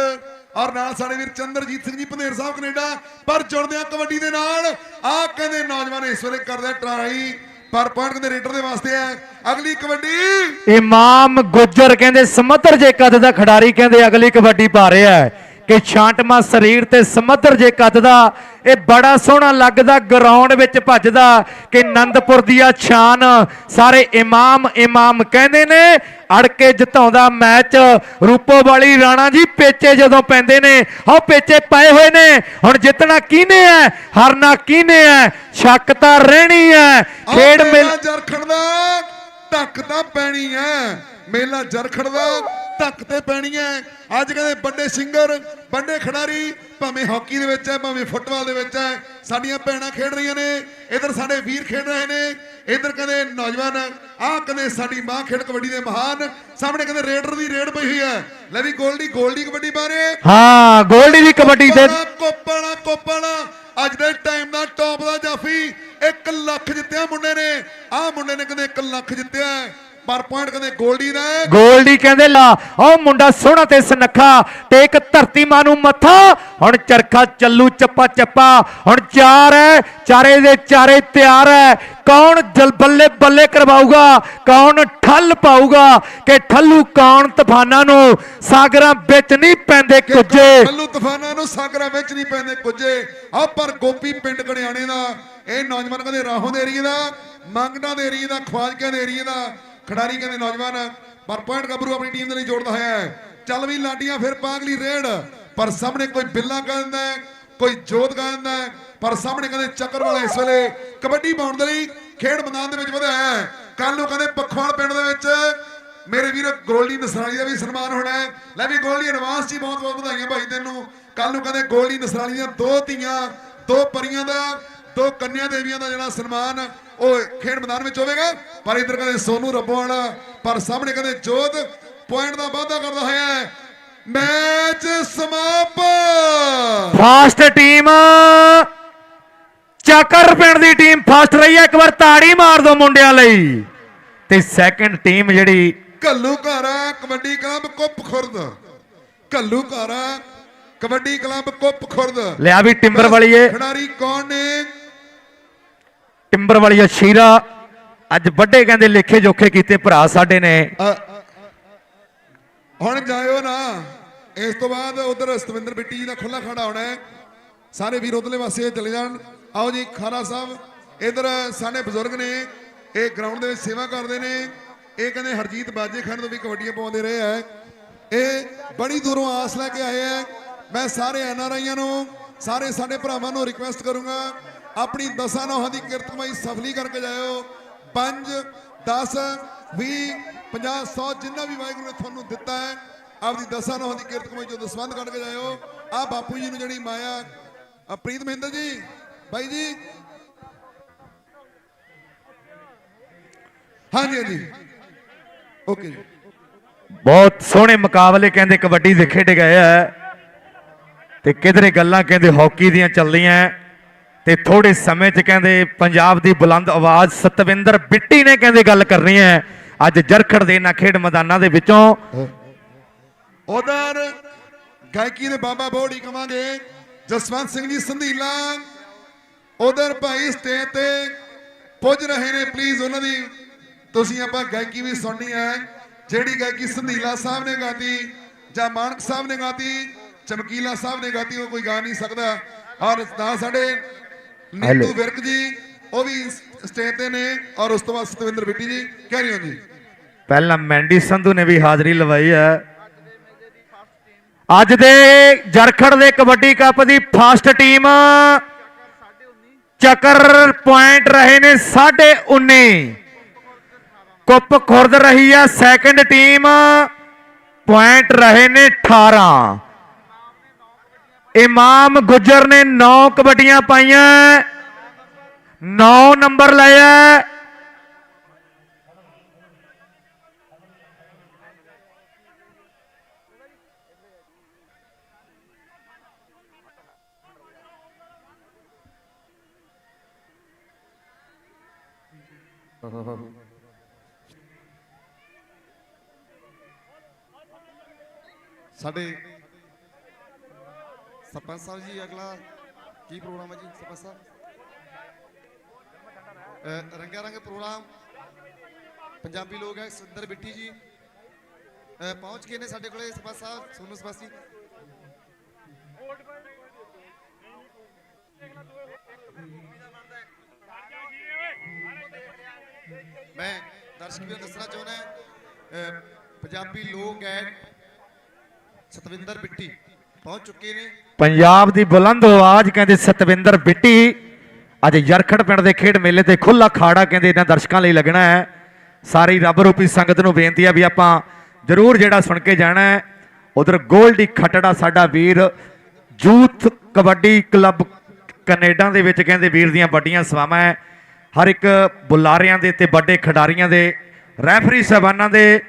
ਔਰ ਨਾਲ ਸਾਡੇ ਵੀਰ ਚੰਦਰਜੀਤ ਸਿੰਘ ਜੀ, ਪੰਧੇਰ ਸਾਹਿਬ ਕੈਨੇਡਾ। ਪਰ ਜੁੜਦੇ ਆ ਕਬੱਡੀ ਦੇ ਨਾਲ। ਆਹ ਕਹਿੰਦੇ ਨੌਜਵਾਨ ਇਸ ਵੇਲੇ ਕਰਦੇ ਟਰਾਈ, ਪਰ ਪੁਆਇੰਟ ਦੇ ਰੇਡਰ ਦੇ ਵਾਸਤੇ ਹੈ। ਅਗਲੀ ਕਬੱਡੀ। ਇਮਾਮ ਗੁੱਜਰ ਕਹਿੰਦੇ ਸਮੱਧਰ ਜੇ ਕੱਦ ਦਾ ਖਿਡਾਰੀ ਕਹਿੰਦੇ ਅਗਲੀ ਕਬੱਡੀ ਪਾ ਰਿਹਾ ਹੈ। ਕਿ ਛਾਂਟਮਾ ਸਰੀਰ ਤੇ ਸਮੱਧਰ ਜੇ ਕੱਦ ਦਾ ਇਹ ਬੜਾ ਸੋਹਣਾ ਲੱਗਦਾ ਗਰਾਊਂਡ ਵਿੱਚ ਭੱਜਦਾ ਕਿ ਨੰਦਪੁਰ ਦੀ ਆ ਛਾਨ ਸਾਰੇ ਇਮਾਮ ਇਮਾਮ ਕਹਿੰਦੇ ਨੇ ਅੜ ਕੇ ਜਿਤਾਉਂਦਾ ਮੈਚ। ਰੂਪੋ ਵਾਲੀ ਰਾਣਾ ਜੀ ਪੇਚੇ ਜਦੋਂ ਪੈਂਦੇ ਨੇ ਉਹ ਪੇਚੇ ਪਏ ਹੋਏ ਨੇ ਹੁਣ ਜਿੱਤਣਾ ਕਿਹਨੇ ਹੈ? ਹਾਰਨਾ ਕਿਹਨੇ ਹੈ? ਸ਼ੱਕ ਤਾਂ ਰਹਿਣੀ ਹੈ। ਖੇਡ ਮਿਲ ਜਰਖੜ ਦਾ ਧੱਕ ਤਾਂ ਪੈਣੀ ਐ ਮੇਲਾ ਜਰਖੜ ਦਾ ਧੱਕ ਤੇ ਪੈਣੀ ਐ ਅੱਜ ਕਹਿੰਦੇ ਵੱਡੇ ਸਿੰਗਰ ਵੱਡੇ ਖਿਡਾਰੀ ਭਾਵੇਂ ਹਾਕੀ ਦੇ ਵਿੱਚ ਐ ਭਾਵੇਂ ਫੁੱਟਬਾਲ ਦੇ ਵਿੱਚ ਐ ਸਾਡੀਆਂ ਭੈਣਾਂ ਖੇਡ ਰਹੀਆਂ ਨੇ ਇਧਰ ਸਾਡੇ ਵੀਰ ਖੇਡ ਰਹੇ ਨੇ ਇਧਰ ਕਹਿੰਦੇ ਨੌਜਵਾਨ ਆਹ ਕਹਿੰਦੇ ਸਾਡੀ ਮਾਂ ਖੇਡ ਕਬੱਡੀ ਦੇ ਮਹਾਨ ਸਾਹਮਣੇ ਕਹਿੰਦੇ ਰੇਡਰ ਦੀ ਰੇਡ ਪਈ ਹੋਈ ਐ ਲੈ ਵੀ ਗੋਲਡੀ ਗੋਲਡੀ ਕਬੱਡੀ ਬਾਰੇ। ਹਾਂ ਗੋਲਡੀ ਦੀ ਕਬੱਡੀ ਤੇ ਕੋਪਾਲਾ ਕੋਪਾਲਾ ਅੱਜ ਦੇ ਟਾਈਮ ਦਾ ਟੌਪ ਦਾ ਜਾਫੀ 1 ਲੱਖ ਜਿੱਤਿਆ ਮੁੰਡੇ ਨੇ। ਆਹ ਮੁੰਡੇ ਨੇ ਕਹਿੰਦੇ 1 ਲੱਖ ਜਿੱਤਿਆ ਹੈ। ਪਰ ਪੁਆਇੰਟ ਕਹਿੰਦੇ ਗੋਲਡੀ ਦਾ ਹੈ। ਗੋਲਡੀ ਕਹਿੰਦੇ ਲਾ ਉਹ ਮੁੰਡਾ ਸੋਹਣਾ ਤੇ ਸੁਨੱਖਾ ਤੇ ਇੱਕ ਧਰਤੀ ਮਾਂ ਨੂੰ ਮੱਥਾ। ਹੁਣ ਚਰਖਾ ਚੱਲੂ ਚੱਪਾ ਚੱਪਾ। ਹੁਣ ਚਾਰ ਹੈ ਚਾਰੇ ਦੇ ਚਾਰੇ ਤਿਆਰ ਹੈ। ਕੌਣ ਜਲ ਬੱਲੇ ਬੱਲੇ ਕਰਵਾਊਗਾ? ਕੌਣ ਠੱਲ ਪਾਊਗਾ? ਕਿ ਠੱਲੂ ਕੌਣ ਤੂਫਾਨਾਂ ਨੂੰ? ਸਾਗਰਾਂ ਵਿੱਚ ਨਹੀਂ ਪੈਂਦੇ ਕੁਝੇ ਕੱਲੂ ਤੂਫਾਨਾਂ ਨੂੰ ਸਾਗਰਾਂ ਵਿੱਚ ਨਹੀਂ ਪੈਂਦੇ ਕੁਝੇ ਆ ਪਰ ਗੋਪੀ ਪਿੰਡ ਕੜਿਆਣੇ ਦਾ ਇਹ ਨੌਜਵਾਨ ਕਹਿੰਦੇ ਰਾਹੋਂ ਦੇ ਏਰੀਏ ਦਾ ਮੰਗਣਾ ਦੇ ਏਰੀਏ ਦਾ ਖਵਾਜਕਿਆਂ ਦੇ ਏਰੀਏ ਦਾ ਖਿਡਾਰੀ ਕਹਿੰਦੇ, ਨੌਜਵਾਨ, ਪਰ ਪੁਆਇੰਟ ਗੱਭਰੂ ਆਪਣੀ ਟੀਮ ਦੇ ਲਈ ਜੋੜਦਾ ਹੋਇਆ ਹੈ। ਚੱਲ ਵੀ ਲਾਡੀਆਂ ਫਿਰ ਪਾਗਲੀ ਰੇਡ। ਪਰ ਸਾਹਮਣੇ ਕੋਈ ਬਿੱਲਾ ਕਹਿੰਦਾ ਕੋਈ ਜੋਤ ਕਹਿੰਦਾ ਪਰ ਸਾਹਮਣੇ ਕਹਿੰਦੇ ਚੱਕਰ ਵਾਲਾ ਇਸ ਵੇਲੇ ਕਬੱਡੀ ਪਾਉਣ ਦੇ ਲਈ ਖੇਡ ਮੈਦਾਨ ਦੇ ਵਿੱਚ ਵਧਿਆ ਹੈ। ਕੱਲ ਨੂੰ ਕਹਿੰਦੇ ਪਖਵਾਲ ਪਿੰਡ ਦੇ ਵਿੱਚ ਮੇਰੇ ਵੀਰ ਗੋਲਡੀ ਨਸਰਾਲੀ ਦਾ ਵੀ ਸਨਮਾਨ ਹੋਣਾ ਹੈ। ਲੈ ਵੀ ਗੋਲਡੀ ਐਡਵਾਂਸ ਜੀ ਬਹੁਤ ਬਹੁਤ ਵਧਾਈਆਂ ਭਾਈ ਤੈਨੂੰ। ਕੱਲ ਨੂੰ ਕਹਿੰਦੇ ਗੋਲਡੀ ਨਸਰਾਲੀ ਦੀਆਂ ਦੋ ਧੀਆਂ, ਦੋ ਪਰੀਆਂ ਦਾ, ਦੋ ਕੰਨਿਆ ਦੇਵੀਆਂ ਦਾ ਜਿਹੜਾ ਸਨਮਾਨ ਉਹ ਖੇਡ ਮੈਦਾਨ ਵਿੱਚ ਹੋਵੇਗਾ। ਪਰ ਇਧਰ ਕਹਿੰਦੇ ਸੋਨੂ ਰੱਬੋ ਵਾਲਾ ਪਰ ਸਾਹਮਣੇ ਕਹਿੰਦੇ ਜੋਤ ਪੁਆਇੰਟ ਦਾ ਵਾਅਦਾ ਕਰਦਾ ਹੋਇਆ ਹੈ। ਮੈਚ ਸਮਾਪਤ। ਫਾਸਟ ਟੀਮ ਚੱਕਰ ਪਿੰਡ ਦੀ ਟੀਮ ਫਾਸਟ ਰਹੀ ਹੈ। ਇੱਕ ਵਾਰ ਤਾੜੀ ਮਾਰ ਦੋ ਮੁੰਡਿਆਂ ਲਈ। ਤੇ ਸੈਕੰਡ ਟੀਮ ਜਿਹੜੀ ਕੱਲੂ ਘਾਰਾ ਕਬੱਡੀ ਕਲੱਬ ਕੁੱਪ ਖੁਰਦ। ਕੱਲੂ ਘਾਰਾ ਕਬੱਡੀ ਕਲੱਬ ਕੁੱਪ ਖੁਰਦ। ਲਿਆ ਵੀ ਟਿੰਬਰ ਵਾਲੀਏ। ਖਿਡਾਰੀ ਕੌਣ ਨੇ? ਟਿੰਬਰ ਵਾਲੀਆ ਸ਼ੀਰਾ ਅੱਜ ਵੱਡੇ ਕਹਿੰਦੇ ਲੇਖੇ ਜੋਖੇ ਕੀਤੇ ਭਰਾ ਸਾਡੇ ਨੇ। ਹੁਣ ਜਾਇਓ ਨਾ। ਇਸ ਤੋਂ ਬਾਅਦ ਉਧਰ ਸਤਵਿੰਦਰ ਬਿੱਟੀ ਜੀ ਦਾ ਖੁੱਲਾ ਖੜਾ ਹੋਣਾ ਹੈ। ਸਾਰੇ ਵੀਰ ਉਧਰਲੇ ਪਾਸੇ ਚਲੇ ਜਾਣ। ਆਓ ਜੀ, ਖਾਰਾ ਸਾਹਿਬ, ਇਧਰ ਸਾਡੇ ਬਜ਼ੁਰਗ ਨੇ, ਇਹ ਗਰਾਊਂਡ ਦੇ ਵਿੱਚ ਸੇਵਾ ਕਰਦੇ ਨੇ। ਇਹ ਕਹਿੰਦੇ ਹਰਜੀਤ ਬਾਜੇ ਖਾਨ ਤੋਂ ਵੀ ਕਬੱਡੀਆਂ ਪਾਉਂਦੇ ਰਹੇ ਆ ਇਹ ਬੜੀ ਦੂਰੋਂ ਆਸ ਲੈ ਕੇ ਆਏ ਆ ਮੈਂ ਸਾਰੇ ਐਨਆਰਆਈਆਂ ਨੂੰ, ਸਾਰੇ ਸਾਡੇ ਭਰਾਵਾਂ ਨੂੰ ਰਿਕੁਐਸਟ ਕਰੂੰਗਾ। ਆਪਣੀ ਦਸਾਂ ਨੌਹਾਂ ਦੀ ਕਿਰਤ ਸਫਲੀ ਕਰਕੇ ਜਾਇਓ। 5 10 20 50 100 ਜਿੰਨਾ ਵੀ ਵਾਹਿਗੁਰੂ ਨੇ ਤੁਹਾਨੂੰ ਦਿੱਤਾ ਹੈ, ਆਪਦੀ ਦਸਾਂ ਨੌਹਾਂ ਦੀ ਕਿਰਤ ਕਮਾਈ ਚੋਂ ਦਸਵੰਦ ਕੱਢ ਕੇ ਜਾਇਓ। ਆ ਬਾਪੂ ਜੀ ਨੂੰ ਜਿਹੜੀ ਮਾਇਆ ਪ੍ਰੀਤ ਮਹਿੰਦਰ ਜੀ, ਬਾਈ ਜੀ। ਹਾਂਜੀ ਹਾਂਜੀ। ਓਕੇ ਜੀ। ਬਹੁਤ ਸੋਹਣੇ ਮੁਕਾਬਲੇ ਕਹਿੰਦੇ ਕਬੱਡੀ ਦੇ ਖੇਡੇ ਗਏ ਆ। ਤੇ ਕਿਧਰੇ ਗੱਲਾਂ ਕਹਿੰਦੇ ਹਾਕੀ ਦੀਆਂ ਚੱਲਦੀਆਂ। ਤੇ ਥੋੜੇ ਸਮੇਂ 'ਚ ਕਹਿੰਦੇ ਪੰਜਾਬ ਦੀ ਬੁਲੰਦ ਆਵਾਜ਼ ਸਤਵਿੰਦਰ ਬਿੱਟੀ ਨੇ ਕਹਿੰਦੇ ਗੱਲ ਕਰਨੀ ਹੈ। ਅੱਜ ਜਰਖੜ ਦੇ ਨਾ ਖੇਡ ਮੈਦਾਨਾਂ ਦੇ ਵਿੱਚੋਂ ਉਧਰ ਗਾਇਕੀ ਦੇ ਬਾਬਾ ਬੋੜੀ ਕਵਾਂਗੇ, ਜਸਵੰਤ ਸਿੰਘ ਜੀ ਸੰਧੀਲਾ। ਉਧਰ ਭਾਈ ਸਟੇਜ ਤੇ ਪੁੱਜ ਰਹੇ ਨੇ ਪਲੀਜ਼ ਉਹਨਾਂ ਦੀ ਤੁਸੀਂ ਆਪਾਂ ਗਾਇਕੀ ਵੀ ਸੁਣਨੀ ਹੈ। ਜਿਹੜੀ ਗਾਇਕੀ ਸੰਧੀਲਾ ਸਾਹਿਬ ਨੇ ਗਾਤੀ ਜਾਂ ਮਾਨਕ ਸਾਹਿਬ ਨੇ ਗਾਤੀ, ਚਮਕੀਲਾ ਸਾਹਿਬ ਨੇ ਗਾਤੀ, ਉਹ ਕੋਈ ਗਾ ਨਹੀਂ ਸਕਦਾ। ਔਰ ਨਾ ਸਾਡੇ ਨੀਤੂ ਵਿਰਕ ਜੀ ਉਹ ਵੀ ਸਟੇਜ ਤੇ ਨੇ ਔਰ ਉਸ ਤੋਂ ਬਾਅਦ ਸਤਵਿੰਦਰ ਬਿੱਟੀ ਜੀ ਕੈਰੀ ਔਨ ਜੀ? ਪਹਿਲਾਂ ਮੈਂਡੀ ਸੰਧੂ ਨੇ ਵੀ ਹਾਜ਼ਰੀ ਲਵਾਈ ਹੈ। ਅੱਜ ਦੇ ਜਰਖੜ ਦੇ ਕਬੱਡੀ ਕੱਪ ਦੀ ਫਸਟ ਟੀਮ ਚੱਕਰ ਪੁਆਇੰਟ ਰਹੇ ਨੇ 19.5 ਕੁੱਪ ਖੁਰਦ ਰਹੀ ਆ ਸੈਕੰਡ ਟੀਮ ਪੁਆਇੰਟ ਰਹੇ ਨੇ 18 ਇਮਾਮ ਗੁੱਜਰ ਨੇ 9 ਕਬੱਡੀਆਂ ਪਾਈਆਂ। 9 ਨੰਬਰ ਲਾਇਆ ਸਾਡੇ ਸਰਪੰਚ ਸਾਹਿਬ ਜੀ, ਅਗਲਾ ਕੀ ਪ੍ਰੋਗਰਾਮ ਹੈ ਜੀ, ਸਰਪੰਚ ਸਾਹਿਬ? ਅਹ ਰੰਗਾ ਰੰਗ ਪ੍ਰੋਗਰਾਮ। ਪੰਜਾਬੀ ਲੋਕ ਹੈ ਸੁੰਦਰ ਬਿੱਟੀ ਜੀ। ਪਹੁੰਚ ਗਏ ਨੇ ਸਾਡੇ ਕੋਲੇ, ਸਰਪੰਚ ਸਾਹਿਬ, ਸੋਨੂ ਸਰਪੰਚ ਜੀ ਮੈਂ ਦਰਸ਼ਕ ਵੀਰਾਂ ਦੱਸਣਾ ਚਾਹੁੰਦਾ ਪੰਜਾਬੀ ਲੋਕ ਗਾਇਕ ਸਤਵਿੰਦਰ ਬਿੱਟੀ ਪਹੁੰਚ ਚੁੱਕੇ ਨੇ। ਪੰਜਾਬ ਦੀ ਬੁਲੰਦ ਆਵਾਜ਼, ਕਹਿੰਦੇ ਸਤਵਿੰਦਰ ਬਿੱਟੀ, ਅੱਜ ਜਰਖੜ ਪਿੰਡ ਦੇ ਖੇਡ ਮੇਲੇ ਤੇ ਖੁੱਲਾ ਖਾੜਾ, ਕਹਿੰਦੇ ਇਹਨਾਂ ਦਰਸ਼ਕਾਂ ਲਈ ਲੱਗਣਾ ਹੈ। ਸਾਰੀ ਰੱਬ ਰੂਪੀ ਸੰਗਤ ਨੂੰ ਬੇਨਤੀ ਆ ਵੀ ਆਪਾਂ ਜਰੂਰ ਜਿਹੜਾ ਸੁਣ ਕੇ ਜਾਣਾ ਹੈ। ਉਧਰ ਗੋਲਡੀ ਖਟੜਾ, ਸਾਡਾ ਵੀਰ ਯੂਥ ਕਬੱਡੀ ਕਲੱਬ ਕੈਨੇਡਾ ਦੇ ਵਿੱਚ, ਕਹਿੰਦੇ ਵੀਰ ਦੀਆਂ ਵੱਡੀਆਂ ਸੇਵਾਵਾਂ ਹੈ। ਹਰ ਇੱਕ ਬੁਲਾਰਿਆਂ ਦੇ ਤੇ ਵੱਡੇ ਖਿਡਾਰੀਆਂ ਦੇ, ਰੈਫਰੀ ਸਾਹਿਬਾਨਾਂ ਦੇ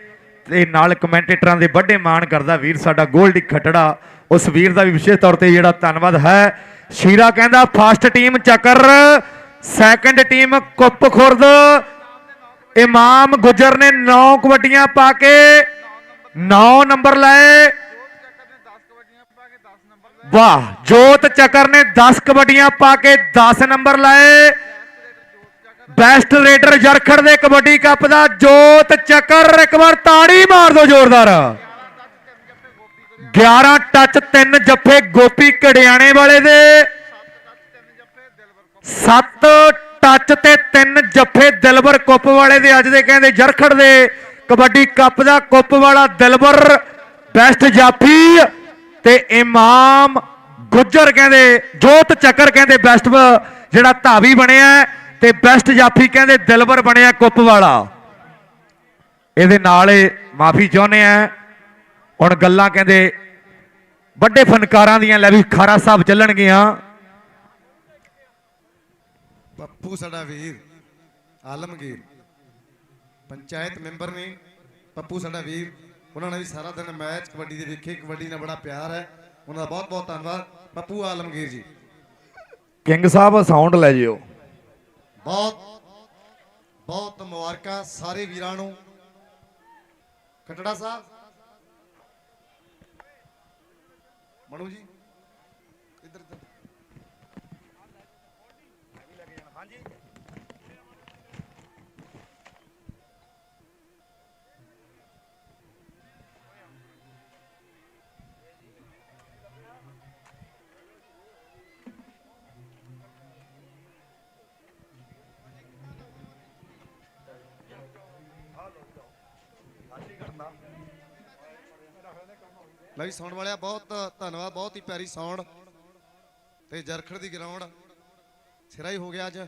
ਤੇ ਨਾਲ ਕਮੈਂਟੇਟਰਾਂ ਦੇ ਵੱਡੇ ਮਾਣ ਕਰਦਾ ਵੀਰ ਸਾਡਾ ਗੋਲਡੀ ਖਟੜਾ। ਉਸ ਵੀਰ ਦਾ ਵੀ ਵਿਸ਼ੇਸ਼ ਤੌਰ ਤੇ ਜਿਹੜਾ ਧੰਨਵਾਦ ਹੈ। ਸ਼ੀਰਾ ਕਹਿੰਦਾ first team Chakkar second team Kup Khurd. Imam Gujjar ਨੇ 9 ਕਬੱਡੀਆਂ ਪਾ ਕੇ 9 ਨੰਬਰ ਲਏ। ਵਾਹ, ਜੋਤ ਚੱਕਰ ਨੇ 10 ਕਬੱਡੀਆਂ ਪਾ ਕੇ 10 ਨੰਬਰ ਲਾਏ। ਬੈਸਟ ਰੇਡਰ ਜਰਖੜ ਦੇ ਕਬੱਡੀ ਕੱਪ ਦਾ ਜੋਤ ਚੱਕਰ, ਇੱਕ ਵਾਰ ਤਾੜੀ ਮਾਰ ਦਿਓ ਜ਼ੋਰਦਾਰ। 11 ਟੱਚ 3 ਜੱਫੇ ਗੋਪੀ ਕੜਿਆਣੇ ਵਾਲੇ ਦੇ। 7 ਟੱਚ ਤੇ 3 ਜੱਫੇ ਦਿਲਬਰ ਕੁੱਪ ਵਾਲੇ ਦੇ। ਅੱਜ ਦੇ ਕਹਿੰਦੇ ਜਰਖੜ ਦੇ ਕਬੱਡੀ ਕੱਪ ਦਾ ਕੁੱਪ ਵਾਲਾ ਦਿਲਬਰ ਬੈਸਟ ਜਾਫੀ ਤੇ ਇਮਾਮ ਗੁੱਜਰ ਕਹਿੰਦੇ, ਜੋਤ ਚੱਕਰ ਕਹਿੰਦੇ ਬੈਸਟ ਜਿਹੜਾ ਧਾਵੀ ਬਣਿਆ ਤੇ ਬੈਸਟ ਜਾਫੀ ਕਹਿੰਦੇ ਦਿਲਬਰ ਬਣਿਆ ਕੁੱਪ ਵਾਲਾ। ਇਹਦੇ ਨਾਲ ਹੀ ਮਾਫੀ ਚਾਹੁੰਦੇ ਆ। ਹੁਣ ਗੱਲਾਂ ਕਹਿੰਦੇ ਵੱਡੇ ਫਨਕਾਰਾਂ ਦੀਆਂ ਲੈ ਵੀ ਖਾਰਾ ਸਾਹਿਬ ਚੱਲਣਗੀਆਂ। ਪੱਪੂ ਸਾਡਾ ਵੀਰ ਆਲਮਗੀਰ ਪੰਚਾਇਤ ਮੈਂਬਰ ਨੇ ਪੱਪੂ ਸਾਡਾ ਵੀਰ। ਉਹਨਾਂ ਨੇ ਵੀ ਸਾਰਾ ਦਿਨ ਮੈਚ ਕਬੱਡੀ ਦੇ ਵੇਖੇ ਕਬੱਡੀ ਨਾਲ ਬੜਾ ਪਿਆਰ ਹੈ। ਉਹਨਾਂ ਦਾ ਬਹੁਤ ਬਹੁਤ ਧੰਨਵਾਦ। ਪੱਪੂ ਆਲਮਗੀਰ ਜੀ। ਕਿੰਗ ਸਾਹਿਬ ਸਾਊਂਡ ਲੈ ਜਿਓ। ਬਹੁਤ ਬਹੁਤ ਮੁਬਾਰਕਾਂ ਸਾਰੇ ਵੀਰਾਂ ਨੂੰ। ਕਟੜਾ ਸਾਹਿਬ। ਮਨੂ ਜੀ। ਇੱਧਰ ਇੱਧਰ। ਲੈ ਵੀ ਸਾਊਂਡ ਵਾਲਿਆ, ਬਹੁਤ ਧੰਨਵਾਦ, ਬਹੁਤ ਹੀ ਪਿਆਰੀ ਸਾਊਂਡ ਤੇ ਜਰਖੜ ਦੀ ਗਰਾਊਂਡ। ਸਿਰਾ ਹੀ ਹੋ ਗਿਆ ਅੱਜ।